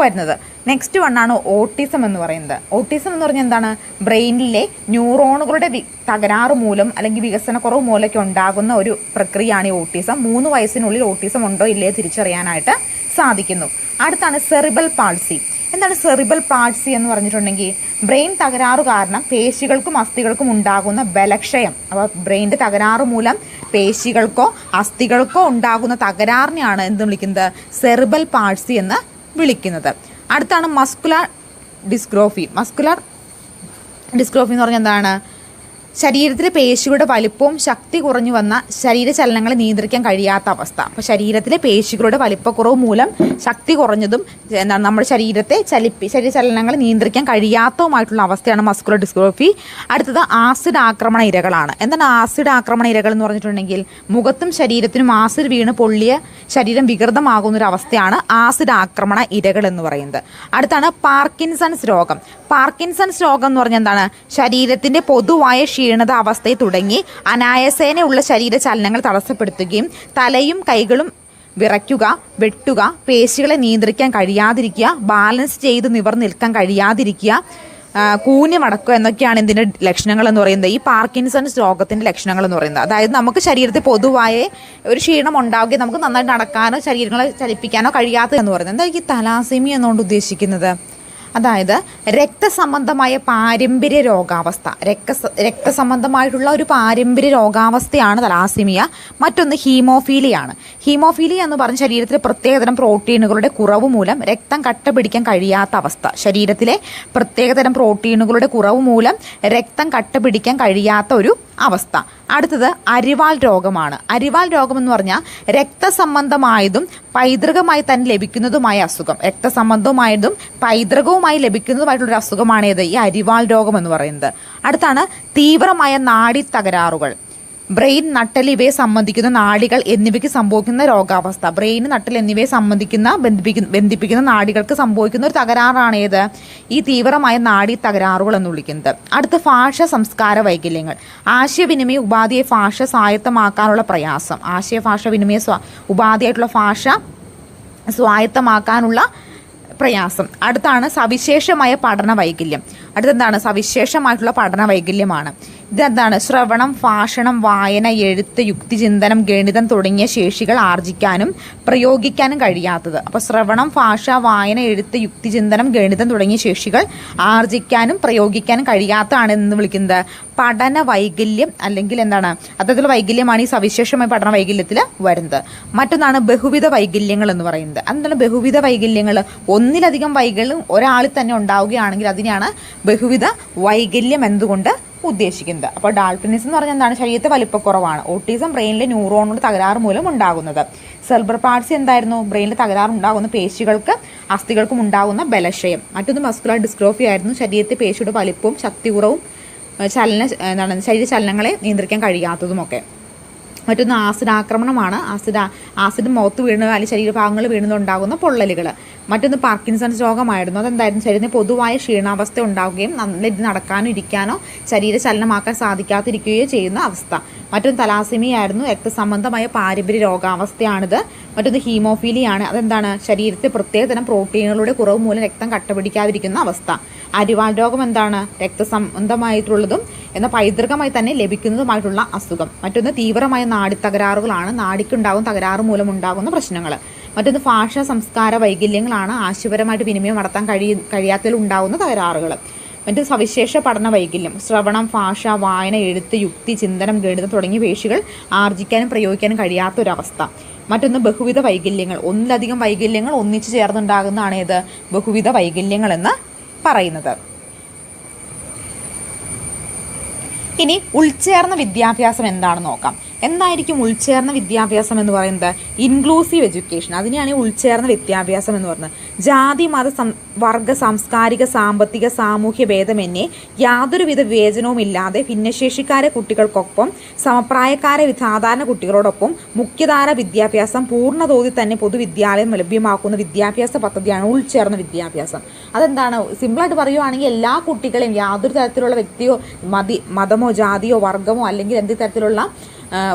വരുന്നത്. നെക്സ്റ്റ് വണ്ണാണ് ഓട്ടിസം എന്ന് പറയുന്നത്. ഓട്ടിസം എന്ന് പറഞ്ഞാൽ എന്താണ്? ബ്രെയിനിലെ ന്യൂറോണുകളുടെ തകരാറ് മൂലം അല്ലെങ്കിൽ വികസനക്കുറവ് മൂലമൊക്കെ ഉണ്ടാകുന്ന ഒരു പ്രക്രിയയാണ് ഈ ഓട്ടിസം. മൂന്ന് വയസ്സിനുള്ളിൽ ഓട്ടിസം ഉണ്ടോ ഇല്ലേ തിരിച്ചറിയാനായിട്ട് സാധിക്കുന്നു. അടുത്താണ് സെറിബൽ പാൾസി. എന്താണ് സെറിബൽ പാഴ്സി എന്ന് പറഞ്ഞിട്ടുണ്ടെങ്കിൽ ബ്രെയിൻ തകരാറ് കാരണം പേശികൾക്കും അസ്ഥികൾക്കും ഉണ്ടാകുന്ന ബലക്ഷയം അപ്പോൾ ബ്രെയിന്റെ തകരാറ് മൂലം പേശികൾക്കോ അസ്ഥികൾക്കോ ഉണ്ടാകുന്ന തകരാറിനെയാണ് എന്ത് വിളിക്കുന്നത്? സെറിബൽ പാഴ്സി എന്ന് വിളിക്കുന്നത്. അടുത്താണ് മസ്കുലാർ ഡിസ്ക്രോഫി. മസ്കുലാർ ഡിസ്ക്രോഫി എന്ന് പറഞ്ഞാൽ എന്താണ്? ശരീരത്തിലെ പേശികളുടെ വലിപ്പവും ശക്തി കുറഞ്ഞു വന്ന ശരീര ചലനങ്ങളെ നിയന്ത്രിക്കാൻ കഴിയാത്ത അവസ്ഥ. അപ്പോൾ ശരീരത്തിലെ പേശികളുടെ വലിപ്പക്കുറവ് മൂലം ശക്തി കുറഞ്ഞതും എന്താണ് നമ്മുടെ ശരീരത്തെ ചലിപ്പി ശരീര ശരീരചലനങ്ങളെ നിയന്ത്രിക്കാൻ കഴിയാത്തതുമായിട്ടുള്ള അവസ്ഥയാണ് മസ്കുലർ ഡിസ്ട്രോഫി അടുത്തത് ആസിഡ് ആക്രമണ ഇരകളാണ്. എന്താണ് ആസിഡ് ആക്രമണ ഇരകൾ എന്ന് പറഞ്ഞിട്ടുണ്ടെങ്കിൽ മുഖത്തും ശരീരത്തിനും ആസിഡ് വീണ് പൊള്ളിയ ശരീരം വികൃതമാകുന്ന ഒരു അവസ്ഥയാണ് ആസിഡ് ആക്രമണ ഇരകൾ എന്ന് പറയുന്നത്. അടുത്താണ് പാർക്കിൻസൺസ് രോഗം. പാർക്കിൻസൺസ് രോഗം എന്ന് പറഞ്ഞാൽ എന്താണ്? ശരീരത്തിന്റെ പൊതുവായ ക്ഷീണത അവസ്ഥയെ തുടങ്ങി. അനായാസേനയുള്ള ശരീര ചലനങ്ങൾ തടസ്സപ്പെടുത്തുകയും തലയും കൈകളും വിറയ്ക്കുക വെട്ടുക പേശികളെ നിയന്ത്രിക്കാൻ കഴിയാതിരിക്കുക ബാലൻസ് ചെയ്ത് നിവർന്ന് നിൽക്കാൻ കഴിയാതിരിക്കുക കൂഞ്ഞു മടക്കുക എന്നൊക്കെയാണ് ഇതിന്റെ ലക്ഷണങ്ങൾ എന്ന് പറയുന്നത്. ഈ പാർക്കിൻസൺസ് രോഗത്തിന്റെ ലക്ഷണങ്ങൾ എന്ന് പറയുന്നത്. അതായത് നമുക്ക് ശരീരത്തിൽ പൊതുവായ ഒരു ക്ഷീണം ഉണ്ടാവുകയും നമുക്ക് നന്നായി നടക്കാനോ ശരീരങ്ങളെ ചലിപ്പിക്കാനോ കഴിയാത്തത് എന്ന് പറയുന്നത്. എന്താ ഈ തലാസിമി എന്നുകൊണ്ട് ഉദ്ദേശിക്കുന്നത്? അതായത് രക്തസംബന്ധമായ പാരമ്പര്യ രോഗാവസ്ഥ. രക്ത രക്തസംബന്ധമായിട്ടുള്ള ഒരു പാരമ്പര്യ രോഗാവസ്ഥയാണ് തലാസിമിയ. മറ്റൊന്ന് ഹീമോഫീലിയാണ്. ഹീമോഫീലിയ എന്ന് പറഞ്ഞ ശരീരത്തിലെ പ്രത്യേകതരം പ്രോട്ടീനുകളുടെ കുറവ് മൂലം രക്തം കട്ട പിടിക്കാൻ കഴിയാത്ത അവസ്ഥ. ശരീരത്തിലെ പ്രത്യേകതരം പ്രോട്ടീനുകളുടെ കുറവ് മൂലം രക്തം കട്ട പിടിക്കാൻ കഴിയാത്ത ഒരു അവസ്ഥ. അടുത്തത് അരിവാൾ രോഗമാണ്. അരിവാൾ രോഗം എന്ന് പറഞ്ഞാൽ രക്തസംബന്ധമായതും പൈതൃകമായി തന്നെ ലഭിക്കുന്നതുമായ അസുഖം. രക്തസംബന്ധവുമായതും പൈതൃകവുമായി ലഭിക്കുന്നതുമായിട്ടുള്ള ഒരു അസുഖമാണ് ഏത് ഈ അരിവാൾ രോഗം എന്ന് പറയുന്നത്. അടുത്താണ് തീവ്രമായ നാഡി തകരാറുകൾ ബ്രെയിൻ നട്ടൽ ഇവയെ സംബന്ധിക്കുന്ന നാടികൾ എന്നിവയ്ക്ക് സംഭവിക്കുന്ന രോഗാവസ്ഥ. ബ്രെയിൻ നട്ടൽ എന്നിവയെ സംബന്ധിക്കുന്ന ബന്ധിപ്പിക്കുന്ന ബന്ധിപ്പിക്കുന്ന നാടികൾക്ക് സംഭവിക്കുന്ന ഒരു തകരാറാണ് ഏത്? ഈ തീവ്രമായ നാഡി തകരാറുകൾ എന്ന് വിളിക്കുന്നത്. അടുത്ത ഭാഷ സംസ്കാര വൈകല്യങ്ങൾ. ആശയവിനിമയ ഉപാധിയെ ഭാഷ സ്വായത്തമാക്കാനുള്ള പ്രയാസം. ആശയ ഭാഷ വിനിമയ സ്വ ഉപാധിയായിട്ടുള്ള ഭാഷ സ്വായത്തമാക്കാനുള്ള പ്രയാസം. അടുത്താണ് സവിശേഷമായ പഠന വൈകല്യം. അടുത്തെന്താണ്? സവിശേഷമായിട്ടുള്ള പഠന വൈകല്യമാണ്. ഇതെന്താണ്? ശ്രവണം ഭാഷണം വായന എഴുത്ത് യുക്തിചിന്തനം ഗണിതം തുടങ്ങിയ ശേഷികൾ ആർജിക്കാനും പ്രയോഗിക്കാനും കഴിയാത്തത്. അപ്പോൾ ശ്രവണം ഭാഷ വായന എഴുത്ത് യുക്തിചിന്തനം ഗണിതം തുടങ്ങിയ ശേഷികൾ ആർജിക്കാനും പ്രയോഗിക്കാനും കഴിയാത്തതാണ് എന്ന് വിളിക്കുന്നത്. പഠന വൈകല്യം അല്ലെങ്കിൽ എന്താണ്? അത്തരത്തിലുള്ള വൈകല്യമാണ് ഈ സവിശേഷമായ പഠന വൈകല്യത്തിൽ വരുന്നത്. മറ്റൊന്നാണ് ബഹുവിധ വൈകല്യങ്ങൾ എന്ന് പറയുന്നത്. എന്താണ് ബഹുവിധ വൈകല്യങ്ങൾ ഒന്നിലധികം വൈകല്യം ഒരാളിൽ തന്നെ ഉണ്ടാവുകയാണെങ്കിൽ അതിനെയാണ് ബഹുവിധ വൈകല്യം എന്തുകൊണ്ട് ഉദ്ദേശിക്കുന്നത്. അപ്പോൾ ഡാൾട്ടനിസം എന്ന് പറഞ്ഞാൽ എന്താണ്? ശരീരത്തെ വലിപ്പക്കുറവാണ്. ഓട്ടിസം ബ്രെയിനിലെ ന്യൂറോണുകൾ തകരാറ് മൂലം ഉണ്ടാകുന്നത്. സെർബർ പാർട്സ് എന്തായിരുന്നു? ബ്രെയിനിൽ തകരാറ് ഉണ്ടാകുന്ന പേശികൾക്ക് അസ്ഥികൾക്കും ഉണ്ടാകുന്ന ബലക്ഷയം. മറ്റൊന്ന് മസ്കുലർ ഡിസ്ക്രോഫി ആയിരുന്നു. ശരീരത്തെ പേശിയുടെ വലിപ്പവും ശക്തി കുറവും ചലന എന്താണ്? ശരീര ചലനങ്ങളെ നിയന്ത്രിക്കാൻ കഴിയാത്തതുമൊക്കെ. മറ്റൊന്ന് ആസിഡ് ആക്രമണമാണ്. ആസിഡ് ആസിഡ് മുഖത്ത് വീണ് അല്ലെങ്കിൽ ശരീരഭാഗങ്ങൾ വീണുന്നുണ്ടാകുന്ന പൊള്ളലുകൾ മറ്റൊന്ന് പാർക്കിൻസൺസ് രോഗമായിരുന്നു. അതെന്തായിരുന്നു? ശരീരത്തിന് പൊതുവായ ക്ഷീണാവസ്ഥ ഉണ്ടാവുകയും ഇത് നടക്കാനോ ഇരിക്കാനോ ശരീര ചലനമാക്കാൻ സാധിക്കാതിരിക്കുകയോ ചെയ്യുന്ന അവസ്ഥ. മറ്റൊന്ന് തലാസിമിയായിരുന്നു. രക്തസംബന്ധമായ പാരമ്പര്യ രോഗാവസ്ഥയാണിത്. മറ്റൊന്ന് ഹീമോഫീലിയാണ്. അതെന്താണ്? ശരീരത്തിൽ പ്രത്യേകതരം പ്രോട്ടീനുകളുടെ കുറവ് മൂലം രക്തം കട്ടപിടിക്കാതിരിക്കുന്ന അവസ്ഥ. അരിവാൾ രോഗം എന്താണ്? രക്തസംബന്ധമായിട്ടുള്ളതും എന്നാൽ പൈതൃകമായി തന്നെ ലഭിക്കുന്നതുമായിട്ടുള്ള അസുഖം. മറ്റൊന്ന് തീവ്രമായ നാടി തകരാറുകളാണ് നാടിക്കുണ്ടാകുന്ന തകരാറ് മൂലം ഉണ്ടാകുന്ന പ്രശ്നങ്ങൾ. മറ്റൊന്ന് ഭാഷ സംസ്കാര വൈകല്യങ്ങളാണ് ആശയപരമായിട്ട് വിനിമയം നടത്താൻ കഴിയ കഴിയാത്തതിൽ ഉണ്ടാകുന്ന തകരാറുകൾ. മറ്റ് സവിശേഷ പഠന വൈകല്യം. ശ്രവണം ഭാഷ വായന എഴുത്ത് യുക്തി ചിന്തനം ഗണിതം തുടങ്ങിയ പേശികൾ ആർജിക്കാനും പ്രയോഗിക്കാനും കഴിയാത്ത ഒരവസ്ഥ മറ്റൊന്ന് ബഹുവിധ വൈകല്യങ്ങൾ. ഒന്നിലധികം വൈകല്യങ്ങൾ ഒന്നിച്ചു ചേർന്നുണ്ടാകുന്നതാണ് ഏത് ബഹുവിധ വൈകല്യങ്ങൾ എന്ന് പറയുന്നത്. ഇനി ഉൾച്ചേർന്ന വിദ്യാഭ്യാസം എന്താണെന്ന് നോക്കാം. എന്തായിരിക്കും ഉൾച്ചേർന്ന വിദ്യാഭ്യാസം എന്ന് പറയുന്നത്? ഇൻക്ലൂസീവ് എഡ്യൂക്കേഷൻ അതിനെയാണ് ഉൾച്ചേർന്ന വിദ്യാഭ്യാസം എന്ന് പറയുന്നത്. ജാതി മത സം വർഗ സാംസ്കാരിക സാമ്പത്തിക സാമൂഹ്യ ഭേദമെന്നേ യാതൊരുവിധ വിവേചനവും ഇല്ലാതെ ഭിന്നശേഷിക്കാരെ കുട്ടികൾക്കൊപ്പം സമപ്രായക്കാരെ സാധാരണ കുട്ടികളോടൊപ്പം മുഖ്യധാര വിദ്യാഭ്യാസം പൂർണതോതിൽ തന്നെ പൊതുവിദ്യാലയം ലഭ്യമാക്കുന്ന വിദ്യാഭ്യാസ പദ്ധതിയാണ് ഉൾച്ചേർന്ന വിദ്യാഭ്യാസം. അതെന്താണ്? സിമ്പിളായിട്ട് പറയുവാണെങ്കിൽ എല്ലാ കുട്ടികളെയും യാതൊരു തരത്തിലുള്ള വ്യക്തിയോ മതി മതമോ ജാതിയോ വർഗമോ അല്ലെങ്കിൽ എന്ത് തരത്തിലുള്ള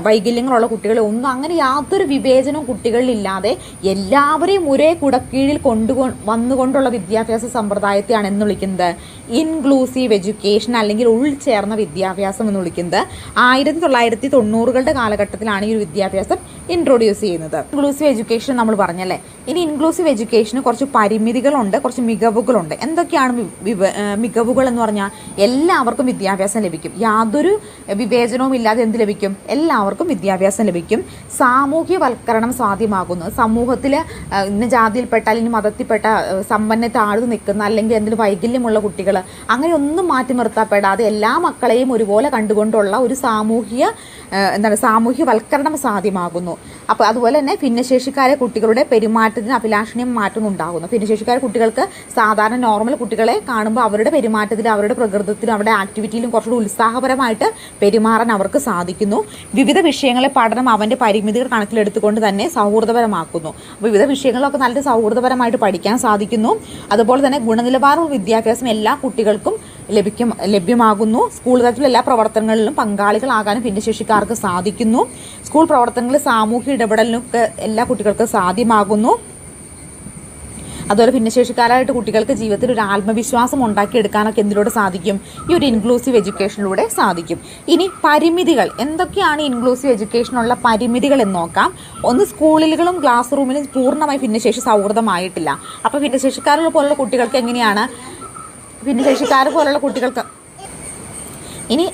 വൈകല്യങ്ങളുള്ള കുട്ടികൾ ഒന്നും അങ്ങനെ യാതൊരു വിവേചനവും കുട്ടികളിലില്ലാതെ എല്ലാവരെയും ഒരേ കുടക്കീഴിൽ കൊണ്ടുകൊ വന്നുകൊണ്ടുള്ള വിദ്യാഭ്യാസ സമ്പ്രദായത്തെയാണ് എന്ന് വിളിക്കുന്നത്. ഇൻക്ലൂസീവ് എഡ്യൂക്കേഷൻ അല്ലെങ്കിൽ ഉൾച്ചേർന്ന വിദ്യാഭ്യാസം എന്ന് വിളിക്കുന്നത്. ആയിരത്തി തൊള്ളായിരത്തി തൊണ്ണൂറുകളുടെ കാലഘട്ടത്തിലാണ് ഈ ഒരു വിദ്യാഭ്യാസം ഇൻട്രൊഡ്യൂസ് ചെയ്യുന്നത്. ഇൻക്ലൂസീവ് എഡ്യൂക്കേഷൻ നമ്മൾ പറഞ്ഞല്ലേ? ഇനി ഇൻക്ലൂസീവ് എഡ്യൂക്കേഷന് കുറച്ച് പരിമിതികളുണ്ട് കുറച്ച് മികവുകളുണ്ട്. എന്തൊക്കെയാണ് മികവുകൾ എന്ന് പറഞ്ഞാൽ എല്ലാവർക്കും വിദ്യാഭ്യാസം ലഭിക്കും. യാതൊരു വിവേചനവും ഇല്ലാതെ എന്ത് ലഭിക്കും? എല്ലാവർക്കും വിദ്യാഭ്യാസം ലഭിക്കും. സാമൂഹ്യവൽക്കരണം സാധ്യമാകുന്നു. സമൂഹത്തിൽ ഇന്ന ജാതിയിൽപ്പെട്ട അല്ലെങ്കിൽ മതത്തിൽപ്പെട്ട സമ്പന്ന താഴ്ന്നു നിൽക്കുന്ന അല്ലെങ്കിൽ എന്തെങ്കിലും വൈകല്യമുള്ള കുട്ടികൾ അങ്ങനെ ഒന്നും മാറ്റി നിർത്തപ്പെടാതെ എല്ലാ മക്കളെയും ഒരുപോലെ കണ്ടുകൊണ്ടുള്ള ഒരു സാമൂഹ്യ എന്താണ് സാമൂഹ്യവൽക്കരണം സാധ്യമാകുന്നു. അപ്പോൾ അതുപോലെ തന്നെ ഭിന്നശേഷിക്കാരെ കുട്ടികളുടെ പെരുമാറ്റത്തിന് അഭിലാഷണീയം മാറ്റം ഉണ്ടാകുന്നു. ഭിന്നശേഷിക്കാരെ കുട്ടികൾക്ക് സാധാരണ നോർമൽ കുട്ടികളെ കാണുമ്പോൾ അവരുടെ പെരുമാറ്റത്തിലും അവരുടെ പ്രകൃതത്തിലും അവരുടെ ആക്ടിവിറ്റിയിലും കുറച്ചുകൂടി ഉത്സാഹപരമായിട്ട് പെരുമാറാൻ അവർക്ക് സാധിക്കുന്നു. വിവിധ വിഷയങ്ങളെ പഠനം അവന്റെ പരിമിതികൾ കണക്കിലെടുത്തുകൊണ്ട് തന്നെ സൗഹൃദപരമാക്കുന്നു. വിവിധ വിഷയങ്ങളൊക്കെ നല്ല സൗഹൃദപരമായിട്ട് പഠിക്കാൻ സാധിക്കുന്നു. അതുപോലെ തന്നെ ഗുണനിലവാരമുള്ള വിദ്യാഭ്യാസം എല്ലാ കുട്ടികൾക്കും ലഭിക്കും ലഭ്യമാകുന്നു. സ്കൂൾ തലത്തിലുള്ള എല്ലാ പ്രവർത്തനങ്ങളിലും പങ്കാളികളാകാനും ഭിന്നശേഷിക്കാർക്ക് സാധിക്കുന്നു. സ്കൂൾ പ്രവർത്തനങ്ങളിൽ സാമൂഹ്യ ഇടപെടലിനൊക്കെ എല്ലാ കുട്ടികൾക്കും സാധ്യമാകുന്നു. അതുപോലെ ഭിന്നശേഷിക്കാരായിട്ട് കുട്ടികൾക്ക് ജീവിതത്തിൽ ഒരു ആത്മവിശ്വാസം ഉണ്ടാക്കിയെടുക്കാനൊക്കെ എന്തിലൂടെ സാധിക്കും? ഈ ഒരു ഇൻക്ലൂസീവ് എഡ്യൂക്കേഷനിലൂടെ സാധിക്കും. ഇനി പരിമിതികൾ. എന്തൊക്കെയാണ് ഇൻക്ലൂസീവ് എഡ്യൂക്കേഷനുള്ള പരിമിതികൾ എന്ന് നോക്കാം. ഒന്ന് സ്കൂളുകളും ക്ലാസ് റൂമിലും പൂർണമായി ഭിന്നശേഷി സൗഹൃദമായിട്ടില്ല. അപ്പോൾ ഭിന്നശേഷിക്കാരെ പോലുള്ള കുട്ടികൾക്ക് എങ്ങനെയാണ്? ഭിന്നശേഷിക്കാർ പോലുള്ള കുട്ടികൾക്ക് ഇനി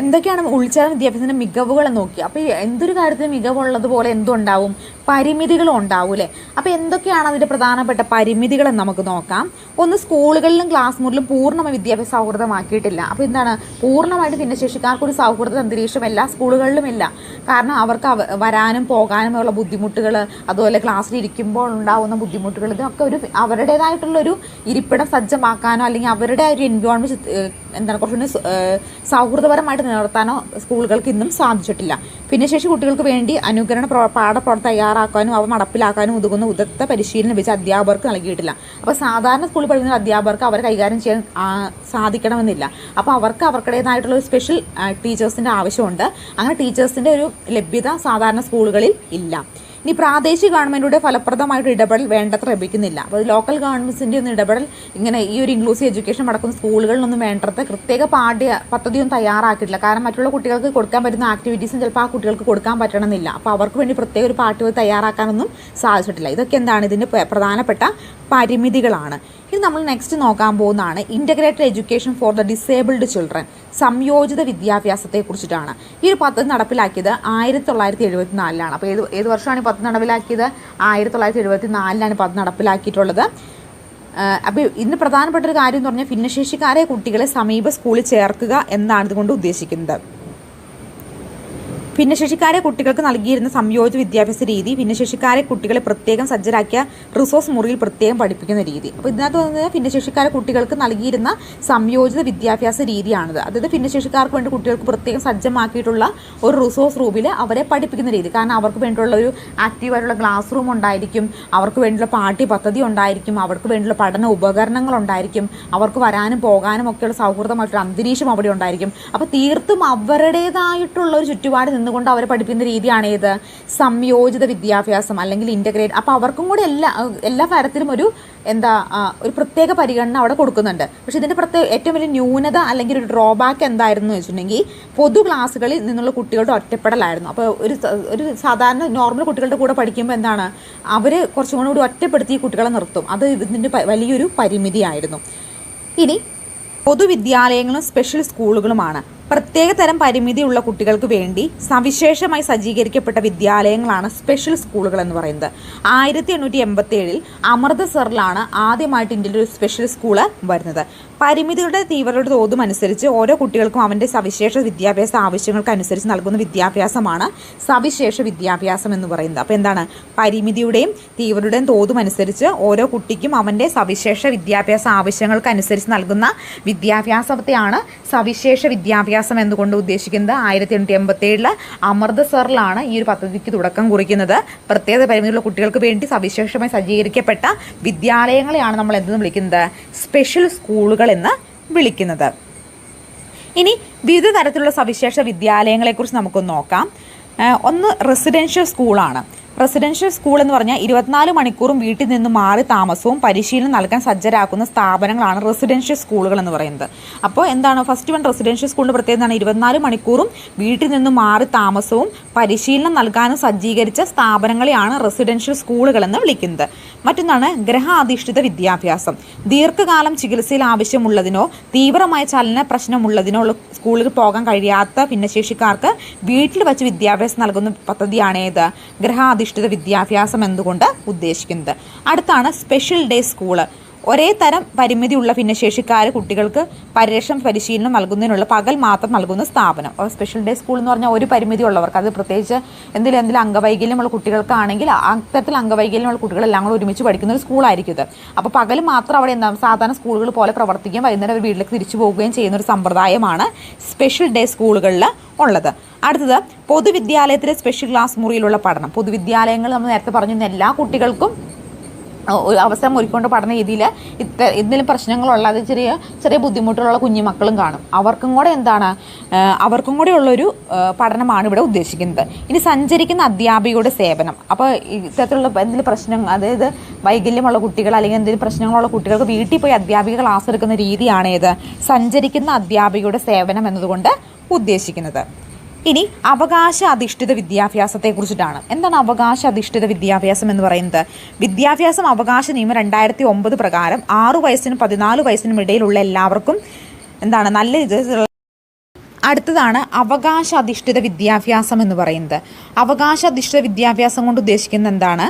എന്തൊക്കെയാണ് ഉൾച്ചേർന്ന വിദ്യാഭ്യാസത്തിന്റെ മികവുകൾ നോക്കി. അപ്പോൾ എന്തൊരു കാര്യത്തിന് മികവുള്ളതുപോലെ എന്തുണ്ടാവും? പരിമിതികളും ഉണ്ടാവും അല്ലേ അപ്പോൾ എന്തൊക്കെയാണ് അതിന്റെ പ്രധാനപ്പെട്ട പരിമിതികളെന്ന് നമുക്ക് നോക്കാം. ഒന്ന് സ്കൂളുകളിലും ക്ലാസ് മുറിലും പൂർണമായി വിദ്യാഭ്യാസ സൗഹൃദമാക്കിയിട്ടില്ല. അപ്പോൾ എന്താണ്? പൂർണമായിട്ട് ഭിന്നശേഷിക്കാർക്കൊരു സൗഹൃദ അന്തരീക്ഷം എല്ലാ സ്കൂളുകളിലും ഇല്ല. കാരണം അവർക്ക് വരാനും പോകാനും ഉള്ള ബുദ്ധിമുട്ടുകൾ അതുപോലെ ക്ലാസ്സിൽ ഇരിക്കുമ്പോൾ ഉണ്ടാകുന്ന ബുദ്ധിമുട്ടുകൾ ഇതൊക്കെ ഒരു അവരുടേതായിട്ടുള്ളൊരു ഇരിപ്പിടം സജ്ജമാക്കാനോ അല്ലെങ്കിൽ അവരുടെ ഒരു എൻവയോൺമെന്റ് എന്താണ് കുറച്ചുകൂടി സൗഹൃദപരമായിട്ട് നിലനിർത്താനോ സ്കൂളുകൾക്ക് ഇന്നും സാധിച്ചിട്ടില്ല. ഭിന്നശേഷി കുട്ടികൾക്ക് വേണ്ടി അനുകരണ പ്രവ- പാഠപ്രവർത്തനം തയ്യാറാക്കാനും അവ നടപ്പിലാക്കാനും ഉതകുന്ന ഉദത്ത പരിശീലനം ലഭിച്ച അധ്യാപകർക്ക് നൽകിയിട്ടില്ല. അപ്പോൾ സാധാരണ സ്കൂളിൽ പഠിക്കുന്ന അധ്യാപകർക്ക് അവരെ കൈകാര്യം ചെയ്യാൻ സാധിക്കണമെന്നില്ല. അപ്പോൾ അവർക്ക് അവർക്കുടേതായിട്ടുള്ള ഒരു സ്പെഷ്യൽ ടീച്ചേഴ്സിന്റെ ആവശ്യമുണ്ട്. അങ്ങനെ ടീച്ചേഴ്സിന്റെ ഒരു ലഭ്യത സാധാരണ സ്കൂളുകളിൽ ഇല്ല. ഇനി പ്രാദേശിക ഗവൺമെന്റിയുടെ ഫലപ്രദമായിട്ട് ഇടപെടൽ വേണ്ടത്ര ലഭിക്കുന്നില്ല. അപ്പോൾ ലോക്കൽ ഗവൺമെന്റ്സിന്റെ ഒന്നും ഇടപെടൽ ഇങ്ങനെ ഈ ഒരു ഇൻക്ലൂസീവ് എഡ്യൂക്കേഷൻ നടക്കുന്ന സ്കൂളുകളിലൊന്നും വേണ്ടത്ര പ്രത്യേക പാഠ്യ പദ്ധതിയൊന്നും തയ്യാറാക്കിയിട്ടില്ല. കാരണം മറ്റുള്ള കുട്ടികൾക്ക് കൊടുക്കാൻ പറ്റുന്ന ആക്ടിവിറ്റീസും ചിലപ്പോൾ ആ കുട്ടികൾക്ക് കൊടുക്കാൻ പറ്റണമെന്നില്ല. അപ്പോൾ അവർക്ക് വേണ്ടി പ്രത്യേക ഒരു പാഠ്യപദ്ധതി തയ്യാറാക്കാനൊന്നും സാധിച്ചിട്ടില്ല. ഇതൊക്കെ എന്താണ് ഇതിന്റെ പ്രധാനപ്പെട്ട പരിമിതികളാണ്. ഇത് നമ്മൾ നെക്സ്റ്റ് നോക്കാൻ പോകുന്നതാണ് integrated education for the disabled children സംയോജിത വിദ്യാഭ്യാസത്തെ കുറിച്ചിട്ടാണ്. ഈ ഒരു പദ്ധതി നടപ്പിലാക്കിയത് ആയിരത്തി തൊള്ളായിരത്തി എഴുപത്തി നാലിലാണ് അപ്പോൾ ഏത് ഏത് വർഷമാണ് ഈ പദ്ധതി നടപ്പിലാക്കിയത്? ആയിരത്തി തൊള്ളായിരത്തി എഴുപത്തി നാലിലാണ് പദ്ധതി നടപ്പിലാക്കിയിട്ടുള്ളത്. അപ്പോൾ ഇതിന് പ്രധാനപ്പെട്ട ഒരു കാര്യം എന്ന് പറഞ്ഞാൽ ഭിന്നശേഷിക്കാരെ കുട്ടികളെ സമീപ സ്കൂളിൽ ചേർക്കുക എന്നാണ് ഇതുകൊണ്ട് ഉദ്ദേശിക്കുന്നത്. ഭിന്നശേഷിക്കാരെ കുട്ടികൾക്ക് നൽകിയിരുന്ന സംയോജിത വിദ്യാഭ്യാസ രീതി ഭിന്നശേഷിക്കാരെ കുട്ടികളെ പ്രത്യേകം സജ്ജരാക്കിയ റിസോഴ്സ് മുറിയിൽ പ്രത്യേകം പഠിപ്പിക്കുന്ന രീതി. അപ്പോൾ ഇതിനകത്ത് വന്നത് ഭിന്നശേഷിക്കാരെ കുട്ടികൾക്ക് നൽകിയിരുന്ന സംയോജിത വിദ്യാഭ്യാസ രീതിയാണിത്. അതായത് ഭിന്നശേഷിക്കാർക്ക് വേണ്ടി കുട്ടികൾക്ക് പ്രത്യേകം സജ്ജമാക്കിയിട്ടുള്ള ഒരു റിസോഴ്സ് റൂമിൽ അവരെ പഠിപ്പിക്കുന്ന രീതി. കാരണം അവർക്ക് വേണ്ടിയുള്ള ഒരു ആക്റ്റീവായിട്ടുള്ള ക്ലാസ് റൂം ഉണ്ടായിരിക്കും അവർക്ക് വേണ്ടിയുള്ള പാഠ്യ പദ്ധതി ഉണ്ടായിരിക്കും അവർക്ക് വേണ്ടിയുള്ള പഠന ഉപകരണങ്ങൾ ഉണ്ടായിരിക്കും അവർക്ക് വരാനും പോകാനും ഒക്കെയുള്ള സൗഹൃദമായിട്ടുള്ള അന്തരീക്ഷം അവിടെ ഉണ്ടായിരിക്കും. അപ്പോൾ തീർത്തും അവരുടേതായിട്ടുള്ള ഒരു ചുറ്റുപാട് നിന്നുകൊണ്ട് അവരെ പഠിപ്പിക്കുന്ന രീതിയാണ് ഏത്? സംയോജിത വിദ്യാഭ്യാസം അല്ലെങ്കിൽ ഇന്റഗ്രേറ്റ് അപ്പോൾ അവർക്കും കൂടി എല്ലാ എല്ലാ തരത്തിലും ഒരു എന്താ ഒരു പ്രത്യേക പരിഗണന അവിടെ കൊടുക്കുന്നുണ്ട്. പക്ഷേ ഇതിന്റെ പ്രത്യേക ഏറ്റവും വലിയ ന്യൂനത അല്ലെങ്കിൽ ഒരു ഡ്രോബാക്ക് എന്തായിരുന്നു വെച്ചിട്ടുണ്ടെങ്കിൽ പൊതു ക്ലാസ്സുകളിൽ നിന്നുള്ള കുട്ടികളുടെ ഒറ്റപ്പെടലായിരുന്നു. അപ്പോൾ ഒരു ഒരു സാധാരണ നോർമൽ കുട്ടികളുടെ കൂടെ പഠിക്കുമ്പോൾ എന്താണ്? അവർ കുറച്ചും കൂടി ഒറ്റപ്പെടുത്തി കുട്ടികളെ നിർത്തും. അത് ഇതിന്റെ വലിയൊരു പരിമിതിയായിരുന്നു. ഇനി പൊതുവിദ്യാലയങ്ങളും സ്പെഷ്യൽ സ്കൂളുകളുമാണ് പ്രത്യേക തരം പരിമിതിയുള്ള കുട്ടികൾക്ക് വേണ്ടി സവിശേഷമായി സജ്ജീകരിക്കപ്പെട്ട വിദ്യാലയങ്ങളാണ് സ്പെഷ്യൽ സ്കൂളുകൾ എന്ന് പറയുന്നത്. ആയിരത്തി എണ്ണൂറ്റി എൺപത്തി ഏഴിൽ അമൃതസറിലാണ് ആദ്യമായിട്ട് ഇന്ത്യയിൽ ഒരു സ്പെഷ്യൽ സ്കൂൾ വരുന്നത്. പരിമിതികളുടെ തീവ്രതയുടെ തോതും അനുസരിച്ച് ഓരോ കുട്ടികൾക്കും അവന്റെ സവിശേഷ വിദ്യാഭ്യാസ ആവശ്യങ്ങൾക്ക് അനുസരിച്ച് നൽകുന്ന വിദ്യാഭ്യാസമാണ് സവിശേഷ വിദ്യാഭ്യാസം എന്ന് പറയുന്നത്. അപ്പോൾ എന്താണ്? പരിമിതിയുടെയും തീവ്രതയുടെയും തോതും അനുസരിച്ച് ഓരോ കുട്ടിക്കും അവന്റെ സവിശേഷ വിദ്യാഭ്യാസ ആവശ്യങ്ങൾക്ക് അനുസരിച്ച് നൽകുന്ന വിദ്യാഭ്യാസത്തെയാണ് സവിശേഷ വിദ്യാഭ്യാസം എന്നുകൊണ്ട് ഉദ്ദേശിക്കുന്നത്? ആയിരത്തി എണ്ണൂറ്റി എൺപത്തി ഏഴിൽ അമൃതസറിലാണ് ഈ ഒരു പദ്ധതിക്ക് തുടക്കം കുറിക്കുന്നത്. പ്രത്യേക പരിമിതിയുള്ള കുട്ടികൾക്ക് വേണ്ടി സവിശേഷമായി സജ്ജീകരിക്കപ്പെട്ട വിദ്യാലയങ്ങളെയാണ് നമ്മൾ എന്തെന്ന് വിളിക്കുന്നത്? സ്പെഷ്യൽ സ്കൂളുകൾ എന്ന് വിളിക്കുന്നത്. ഇനി വിവിധ തരത്തിലുള്ള സവിശേഷ വിദ്യാലയങ്ങളെക്കുറിച്ച് നമുക്കൊന്ന് നോക്കാം. ഒന്ന് റെസിഡൻഷ്യൽ സ്കൂളാണ് റെസിഡൻഷ്യൽ സ്കൂൾ എന്ന് പറഞ്ഞാൽ ഇരുപത്തിനാല് മണിക്കൂറും വീട്ടിൽ നിന്ന് മാറി താമസവും പരിശീലനം നൽകാൻ സജ്ജരാക്കുന്ന സ്ഥാപനങ്ങളാണ് റെസിഡൻഷ്യൽ സ്കൂളുകൾ എന്ന് പറയുന്നത്. അപ്പോൾ എന്താണ് ഫസ്റ്റ് വൺ റെസിഡൻഷ്യൽ സ്കൂളിന്റെ പ്രത്യേകത എന്താണ്? ഇരുപത്തിനാല് മണിക്കൂറും വീട്ടിൽ നിന്ന് മാറി താമസവും പരിശീലനം നൽകാനും സജ്ജീകരിച്ച സ്ഥാപനങ്ങളെയാണ് റെസിഡൻഷ്യൽ സ്കൂളുകൾ എന്ന് വിളിക്കുന്നത്. മറ്റൊന്നാണ് ഗ്രഹാധിഷ്ഠിത വിദ്യാഭ്യാസം. ദീർഘകാലം ചികിത്സയിൽ ആവശ്യമുള്ളതിനോ തീവ്രമായ ചലന പ്രശ്നമുള്ളതിനോ ഉള്ള സ്കൂളിൽ പോകാൻ കഴിയാത്ത ഭിന്നശേഷിക്കാർക്ക് വീട്ടിൽ വച്ച് വിദ്യാഭ്യാസം നൽകുന്ന പദ്ധതിയാണ് ഏത്? ഗ്രഹാധിഷ്ഠിത വിദ്യാഭ്യാസം എന്തുകൊണ്ട് ഉദ്ദേശിക്കുന്നത്? അടുത്താണ് സ്പെഷ്യൽ ഡേ സ്കൂൾ ഒരേ തരം പരിമിതിയുള്ള ഭിന്നശേഷിക്കാർ കുട്ടികൾക്ക് പരിരക്ഷണം പരിശീലനം നൽകുന്നതിനുള്ള പകൽ മാത്രം നൽകുന്ന സ്ഥാപനം. സ്പെഷ്യൽ ഡേ സ്കൂൾ എന്ന് പറഞ്ഞാൽ ഒരു പരിമിതി ഉള്ളവർക്ക് അത് പ്രത്യേകിച്ച് എന്തെങ്കിലും എന്തെങ്കിലും അംഗവൈകല്യമുള്ള കുട്ടികൾക്കാണെങ്കിൽ അത്തരത്തിൽ അംഗവൈകല്യമുള്ള കുട്ടികളെല്ലാം കൂടെ ഒരുമിച്ച് പഠിക്കുന്ന ഒരു സ്കൂളായിരിക്കും ഇത്. അപ്പോൾ പകൽ മാത്രം അവിടെ എന്താ സാധാരണ സ്കൂളുകൾ പോലെ പ്രവർത്തിക്കുകയും വൈകുന്നേരം അവർ വീട്ടിലേക്ക് തിരിച്ചു പോവുകയും ചെയ്യുന്ന ഒരു സമ്പ്രദായമാണ് സ്പെഷ്യൽ ഡേ സ്കൂളുകളിൽ ഉള്ളത്. അടുത്തത് പൊതുവിദ്യാലയത്തിലെ സ്പെഷ്യൽ ക്ലാസ് മുറിയിലുള്ള പഠനം. പൊതുവിദ്യാലയങ്ങൾ നമ്മൾ നേരത്തെ പറഞ്ഞിരുന്ന എല്ലാ കുട്ടികൾക്കും ഒരു അവസരം ഒരുക്കൊണ്ട് പഠന രീതിയിൽ ഇത്ത എന്തെങ്കിലും പ്രശ്നങ്ങളുള്ള അത് ചെറിയ ചെറിയ ബുദ്ധിമുട്ടുള്ള കുഞ്ഞുമക്കളും കാണും. അവർക്കും കൂടെ എന്താണ് അവർക്കും കൂടെ ഉള്ളൊരു പഠനമാണ് ഇവിടെ ഉദ്ദേശിക്കുന്നത്. ഇനി സഞ്ചരിക്കുന്ന അധ്യാപികയുടെ സേവനം. അപ്പോൾ ഇത്തരത്തിലുള്ള എന്തെങ്കിലും പ്രശ്നം അതായത് വൈകല്യമുള്ള കുട്ടികൾ അല്ലെങ്കിൽ എന്തെങ്കിലും പ്രശ്നങ്ങളുള്ള കുട്ടികൾക്ക് വീട്ടിൽ പോയി അധ്യാപിക ക്ലാസ് എടുക്കുന്ന രീതിയാണേത് സഞ്ചരിക്കുന്ന അധ്യാപികയുടെ സേവനം എന്നതുകൊണ്ട് ഉദ്ദേശിക്കുന്നത്. ഇനി അവകാശ അധിഷ്ഠിത വിദ്യാഭ്യാസത്തെ കുറിച്ചിട്ടാണ് എന്താണ് അവകാശ അധിഷ്ഠിത വിദ്യാഭ്യാസം എന്ന് പറയുന്നത്? വിദ്യാഭ്യാസം അവകാശ നിയമം രണ്ടായിരത്തി ഒമ്പത് പ്രകാരം ആറു വയസ്സിനും പതിനാല് വയസ്സിനും ഇടയിലുള്ള എല്ലാവർക്കും എന്താണ് നല്ല ഇത് അടുത്തതാണ് അവകാശ അധിഷ്ഠിത വിദ്യാഭ്യാസം എന്ന് പറയുന്നത്. അവകാശ അധിഷ്ഠിത വിദ്യാഭ്യാസം കൊണ്ട് ഉദ്ദേശിക്കുന്നത് എന്താണ്?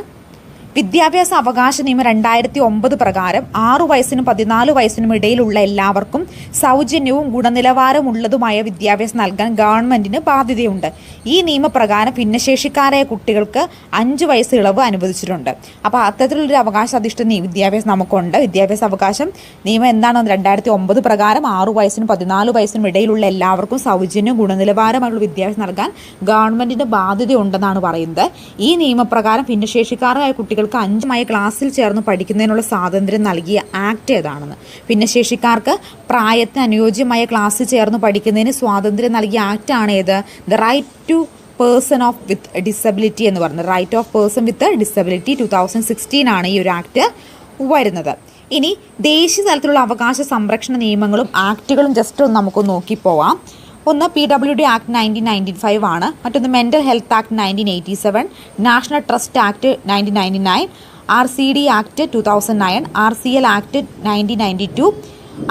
വിദ്യാഭ്യാസ അവകാശ നിയമം രണ്ടായിരത്തി ഒമ്പത് പ്രകാരം ആറു വയസ്സിനും പതിനാല് വയസ്സിനും ഇടയിലുള്ള എല്ലാവർക്കും സൗജന്യവും ഗുണനിലവാരമുള്ളതുമായ വിദ്യാഭ്യാസം നൽകാൻ ഗവൺമെന്റിന് ബാധ്യതയുണ്ട്. ഈ നിയമപ്രകാരം ഭിന്നശേഷിക്കാരായ കുട്ടികൾക്ക് അഞ്ച് വയസ്സ് ഇളവ് അനുവദിച്ചിട്ടുണ്ട്. അപ്പോൾ അത്തരത്തിലുള്ളൊരു അവകാശ അധിഷ്ഠിത വിദ്യാഭ്യാസം നമുക്കുണ്ട്. വിദ്യാഭ്യാസ അവകാശം നിയമം എന്താണെന്ന് രണ്ടായിരത്തി ഒമ്പത് പ്രകാരം ആറു വയസ്സിനും പതിനാല് വയസ്സിനും ഇടയിലുള്ള എല്ലാവർക്കും സൗജന്യവും ഗുണനിലവാരമായുള്ള വിദ്യാഭ്യാസം നൽകാൻ ഗവൺമെന്റിന് ബാധ്യതയുണ്ടെന്നാണ് പറയുന്നത്. ഈ നിയമപ്രകാരം ഭിന്നശേഷിക്കാരായ കുട്ടികൾക്ക് അഞ്ചുമായ ക്ലാസ്സിൽ ചേർന്ന് പഠിക്കുന്നതിനുള്ള സ്വാതന്ത്ര്യം നൽകിയ ആക്ട് ഏതാണെന്ന്. ഭിന്നശേഷിക്കാർക്ക് പ്രായത്തിന് അനുയോജ്യമായ ക്ലാസ്സിൽ ചേർന്ന് പഠിക്കുന്നതിന് സ്വാതന്ത്ര്യം നൽകിയ ആക്ട് ആണ് ഏത്? The right to person of with disability എന്ന് പറയുന്നത്. Right of person with disability two thousand sixteen ആണ് ഈ ഒരു ആക്ട് വരുന്നത്. ഇനി ദേശീയ തലത്തിലുള്ള അവകാശ സംരക്ഷണ നിയമങ്ങളും ആക്ടുകളും ജസ്റ്റ് ഒന്ന് നമുക്ക് നോക്കിപ്പോവാം. ഒന്ന് P W D act nineteen ninety five ആണ്. മറ്റൊന്ന് mental health act nineteen eighty seven national trust act nineteen ninety nine R C D act two thousand nine R C L act nineteen ninety two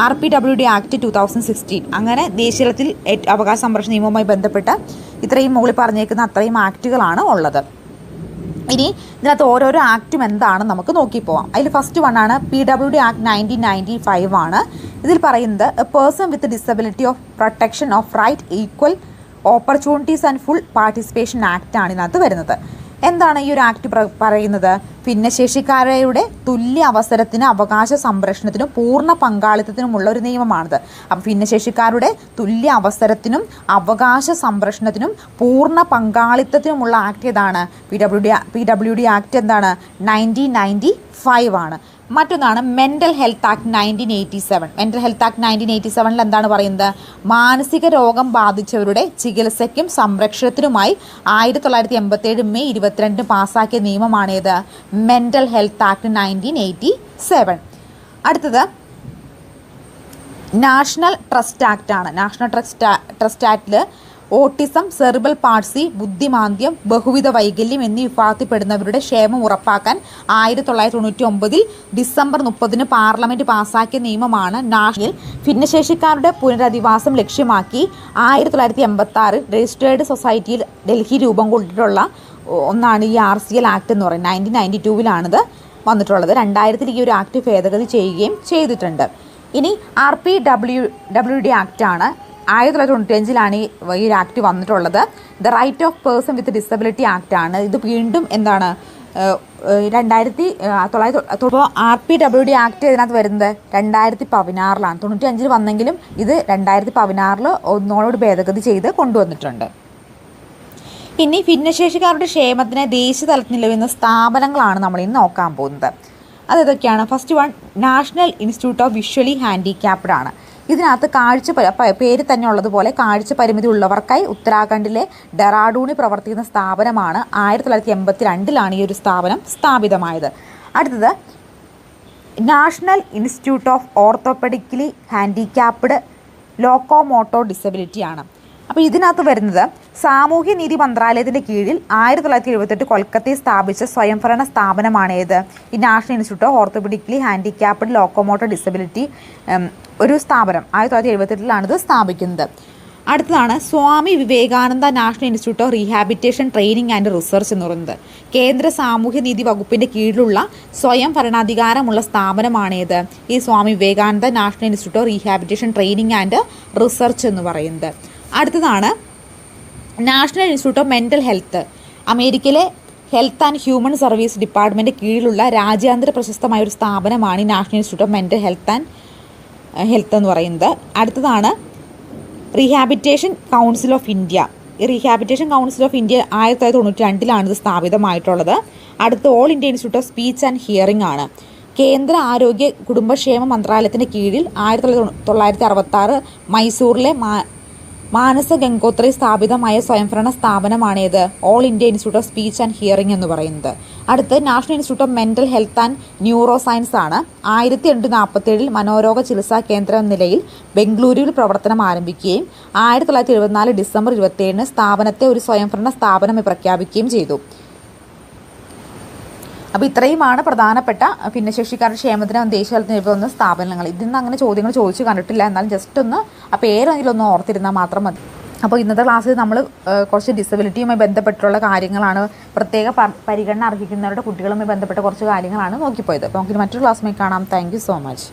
R P W D act two thousand sixteen അങ്ങനെ ദേശീയത്തിൽ അവകാശ സംരക്ഷണ നിയമവുമായി ബന്ധപ്പെട്ട് ഇത്രയും മുകളിൽ പറഞ്ഞേക്കുന്ന അത്രയും ആക്റ്റുകളാണ് ഉള്ളത്. ഇനി ഇതിനകത്ത് ഓരോരോ ആക്റ്റും എന്താണെന്ന് നമുക്ക് നോക്കി പോവാം. അതിൽ ഫസ്റ്റ് വൺ ആണ് P W D act nineteen ninety five ആണ്. ഇതിൽ പറയുന്നത് a person with disability of protection of right equal opportunities and full participation act ആണ് ഇതിനകത്ത് വരുന്നത്. എന്താണ് ഈ ഒരു ആക്ട് പറയുന്നത് ഭിന്നശേഷിക്കാരുടെ തുല്യ അവസരത്തിന് അവകാശ സംരക്ഷണത്തിനും പൂർണ പങ്കാളിത്തത്തിനുമുള്ള ഒരു നിയമമാണിത് അപ്പം ഭിന്നശേഷിക്കാരുടെ തുല്യ അവസരത്തിനും അവകാശ സംരക്ഷണത്തിനും പൂർണ പങ്കാളിത്തത്തിനുമുള്ള ആക്ട് ഏതാണ് P W D P W D act എന്താണ് നയന്റീൻ നയന്റി ഫൈവ് ആണ് മറ്റൊന്നാണ് mental health act nineteen eighty seven mental health act nineteen eighty സെവനിൽ എന്താണ് പറയുന്നത്? മാനസിക രോഗം ബാധിച്ചവരുടെ ചികിത്സയ്ക്കും സംരക്ഷണത്തിനുമായി ആയിരത്തി തൊള്ളായിരത്തി എൺപത്തേഴ് മെയ് ഇരുപത്തിരണ്ട് പാസ്സാക്കിയ നിയമമാണേത്. Mental health act nineteen eighty seven അടുത്തത് നാഷണൽ ട്രസ്റ്റ് ആക്ട് ആണ്. നാഷണൽ ട്രസ്റ്റ് ട്രസ്റ്റ് ആക്ടിൽ ഓട്ടിസം സെറിബൽ പാൾസി ബുദ്ധിമാന്ദ്യം ബഹുവിധ വൈകല്യം എന്നീ വിഭാഗത്തിൽപ്പെടുന്നവരുടെ ക്ഷേമം ഉറപ്പാക്കാൻ ആയിരത്തി തൊള്ളായിരത്തി തൊണ്ണൂറ്റി ഒമ്പതിൽ ഡിസംബർ മുപ്പതിന് പാർലമെന്റ് പാസാക്കിയ നിയമമാണ് നാഷണൽ. ഭിന്നശേഷിക്കാരുടെ പുനരധിവാസം ലക്ഷ്യമാക്കി ആയിരത്തി തൊള്ളായിരത്തി എൺപത്തി ആറിൽ രജിസ്റ്റേർഡ് സൊസൈറ്റിയിൽ ഡൽഹി രൂപം കൊണ്ടിട്ടുള്ള ഒന്നാണ് ഈ ആർ സി എൽ ആക്ട് എന്ന് പറയുന്നത്. നയന്റീൻ നയന്റി ടൂവിലാണിത് വന്നിട്ടുള്ളത്. രണ്ടായിരത്തിൽ ഈ ഒരു ആക്ട് ഭേദഗതി ചെയ്യുകയും ചെയ്തിട്ടുണ്ട്. ഇനി R P W W D act ആണ് ആയിരത്തി തൊള്ളായിരത്തി തൊണ്ണൂറ്റഞ്ചിലാണ് ഈ ഒരു ആക്ട് വന്നിട്ടുള്ളത്. The right of person with disability act ആണ്. ഇത് വീണ്ടും എന്താണ്? രണ്ടായിരത്തി തൊള്ളായിരത്തി ഇപ്പോൾ R P W D act ഇതിനകത്ത് വരുന്നത് രണ്ടായിരത്തി പതിനാറിലാണ് തൊണ്ണൂറ്റി അഞ്ചിൽ വന്നെങ്കിലും ഇത് രണ്ടായിരത്തി പതിനാറിൽ ഒന്നോട് ഭേദഗതി ചെയ്ത് കൊണ്ടുവന്നിട്ടുണ്ട്. ഇനി ഭിന്നശേഷിക്കാരുടെ ക്ഷേമത്തിന് ദേശീയ തലത്തിൽ നിലവിലുന്ന സ്ഥാപനങ്ങളാണ് നമ്മൾ ഇന്ന് നോക്കാൻ പോകുന്നത്. അതേതൊക്കെയാണ് first one national institute of visually handicapped ആണ്. ഇതിനകത്ത് കാഴ്ച പേര് തന്നെ ഉള്ളതുപോലെ കാഴ്ച പരിമിതി ഉള്ളവർക്കായി ഉത്തരാഖണ്ഡിലെ ഡെറാഡൂണി പ്രവർത്തിക്കുന്ന സ്ഥാപനമാണ് ആയിരത്തി തൊള്ളായിരത്തി എൺപത്തി രണ്ടിലാണ് ഈ ഒരു സ്ഥാപനം സ്ഥാപിതമായത്. അടുത്തത് national institute of orthopedically handicapped locomotor disability ആണ് അപ്പോൾ ഇതിനകത്ത് വരുന്നത് സാമൂഹ്യ നീതി മന്ത്രാലയത്തിന്റെ കീഴിൽ ആയിരത്തി തൊള്ളായിരത്തി എഴുപത്തെട്ട് കൊൽക്കത്തയിൽ സ്ഥാപിച്ച സ്വയംഭരണ സ്ഥാപനമാണ് ഏത് ഈ national institute of orthopedically handicapped locomotor disability ഒരു സ്ഥാപനം ആയിരത്തി തൊള്ളായിരത്തി എഴുപത്തെട്ടിലാണ് ഇത് സ്ഥാപിക്കുന്നത്. അടുത്തതാണ് Swami Vivekananda national institute of rehabilitation training and research എന്ന് പറയുന്നത്. കേന്ദ്ര സാമൂഹ്യ നീതി വകുപ്പിന്റെ കീഴിലുള്ള സ്വയം ഭരണാധികാരമുള്ള സ്ഥാപനമാണേത്. ഈ Swami Vivekananda national institute of rehabilitation training and research എന്ന് പറയുന്നത്. അടുത്തതാണ് national institute of mental health. അമേരിക്കയിലെ health and human service department കീഴിലുള്ള രാജ്യാന്തര പ്രശസ്തമായ ഒരു സ്ഥാപനമാണ് ഈ national institute of mental health and health എന്ന് പറയുന്നത്. അടുത്തതാണ് റീഹാബിറ്റേഷൻ കൗൺസിൽ ഓഫ് ഇന്ത്യ ഈ റീഹാബിറ്റേഷൻ കൗൺസിൽ ഓഫ് ഇന്ത്യ ആയിരത്തി തൊള്ളായിരത്തി തൊണ്ണൂറ്റി രണ്ടിലാണ് ഇത് സ്ഥാപിതമായിട്ടുള്ളത്. അടുത്ത് all India institute of speech and hearing ആണ്. കേന്ദ്ര ആരോഗ്യ കുടുംബക്ഷേമ മന്ത്രാലയത്തിന്റെ കീഴിൽ ആയിരത്തി തൊള്ളായിരത്തി അറുപത്തി ആറ് മൈസൂറിലെ മാനസ ഗംഗോത്രി സ്ഥാപിതമായ സ്വയംഭരണ സ്ഥാപനമാണേത് all India institute of speech and hearing എന്ന് പറയുന്നത്. അടുത്ത് national institute of mental health and neuro science ആണ്. ആയിരത്തി എണ്ണൂറ്റി നാൽപ്പത്തേഴിൽ മനോരോഗ ചികിത്സാ കേന്ദ്രം എന്ന നിലയിൽ ബംഗളൂരുവിൽ പ്രവർത്തനം ആരംഭിക്കുകയും ആയിരത്തി തൊള്ളായിരത്തി എഴുപത്തിനാല് ഡിസംബർ ഇരുപത്തിയേഴിന് സ്ഥാപനത്തെ ഒരു സ്വയംഭരണ സ്ഥാപനമായി പ്രഖ്യാപിക്കുകയും ചെയ്തു. അപ്പോൾ ഇത്രയുമാണ് പ്രധാനപ്പെട്ട ഭിന്നശേഷിക്കാരുടെ ക്ഷേമത്തിനും ദേശീയ തലത്തിൽ പോകുന്ന സ്ഥാപനങ്ങൾ. ഇതിൽ നിന്ന് അങ്ങനെ ചോദ്യങ്ങൾ ചോദിച്ചു കണ്ടിട്ടില്ല. എന്നാലും ജസ്റ്റ് ഒന്ന് ആ പേരെങ്കിലും ഒന്ന് ഓർത്തിരുന്നാൽ മാത്രം മതി. അപ്പോൾ ഇന്നത്തെ ക്ലാസ്സിൽ നമ്മൾ കുറച്ച് ഡിസബിലിറ്റിയുമായി ബന്ധപ്പെട്ടുള്ള കാര്യങ്ങളാണ് പ്രത്യേക പരിഗണന അർഹിക്കുന്നവരുടെ കുട്ടികളുമായി ബന്ധപ്പെട്ട കുറച്ച് കാര്യങ്ങളാണ് നോക്കിപ്പോയത്. അപ്പോൾ നമുക്ക് മറ്റൊരു ക്ലാസ്സുമായി കാണാം. Thank so much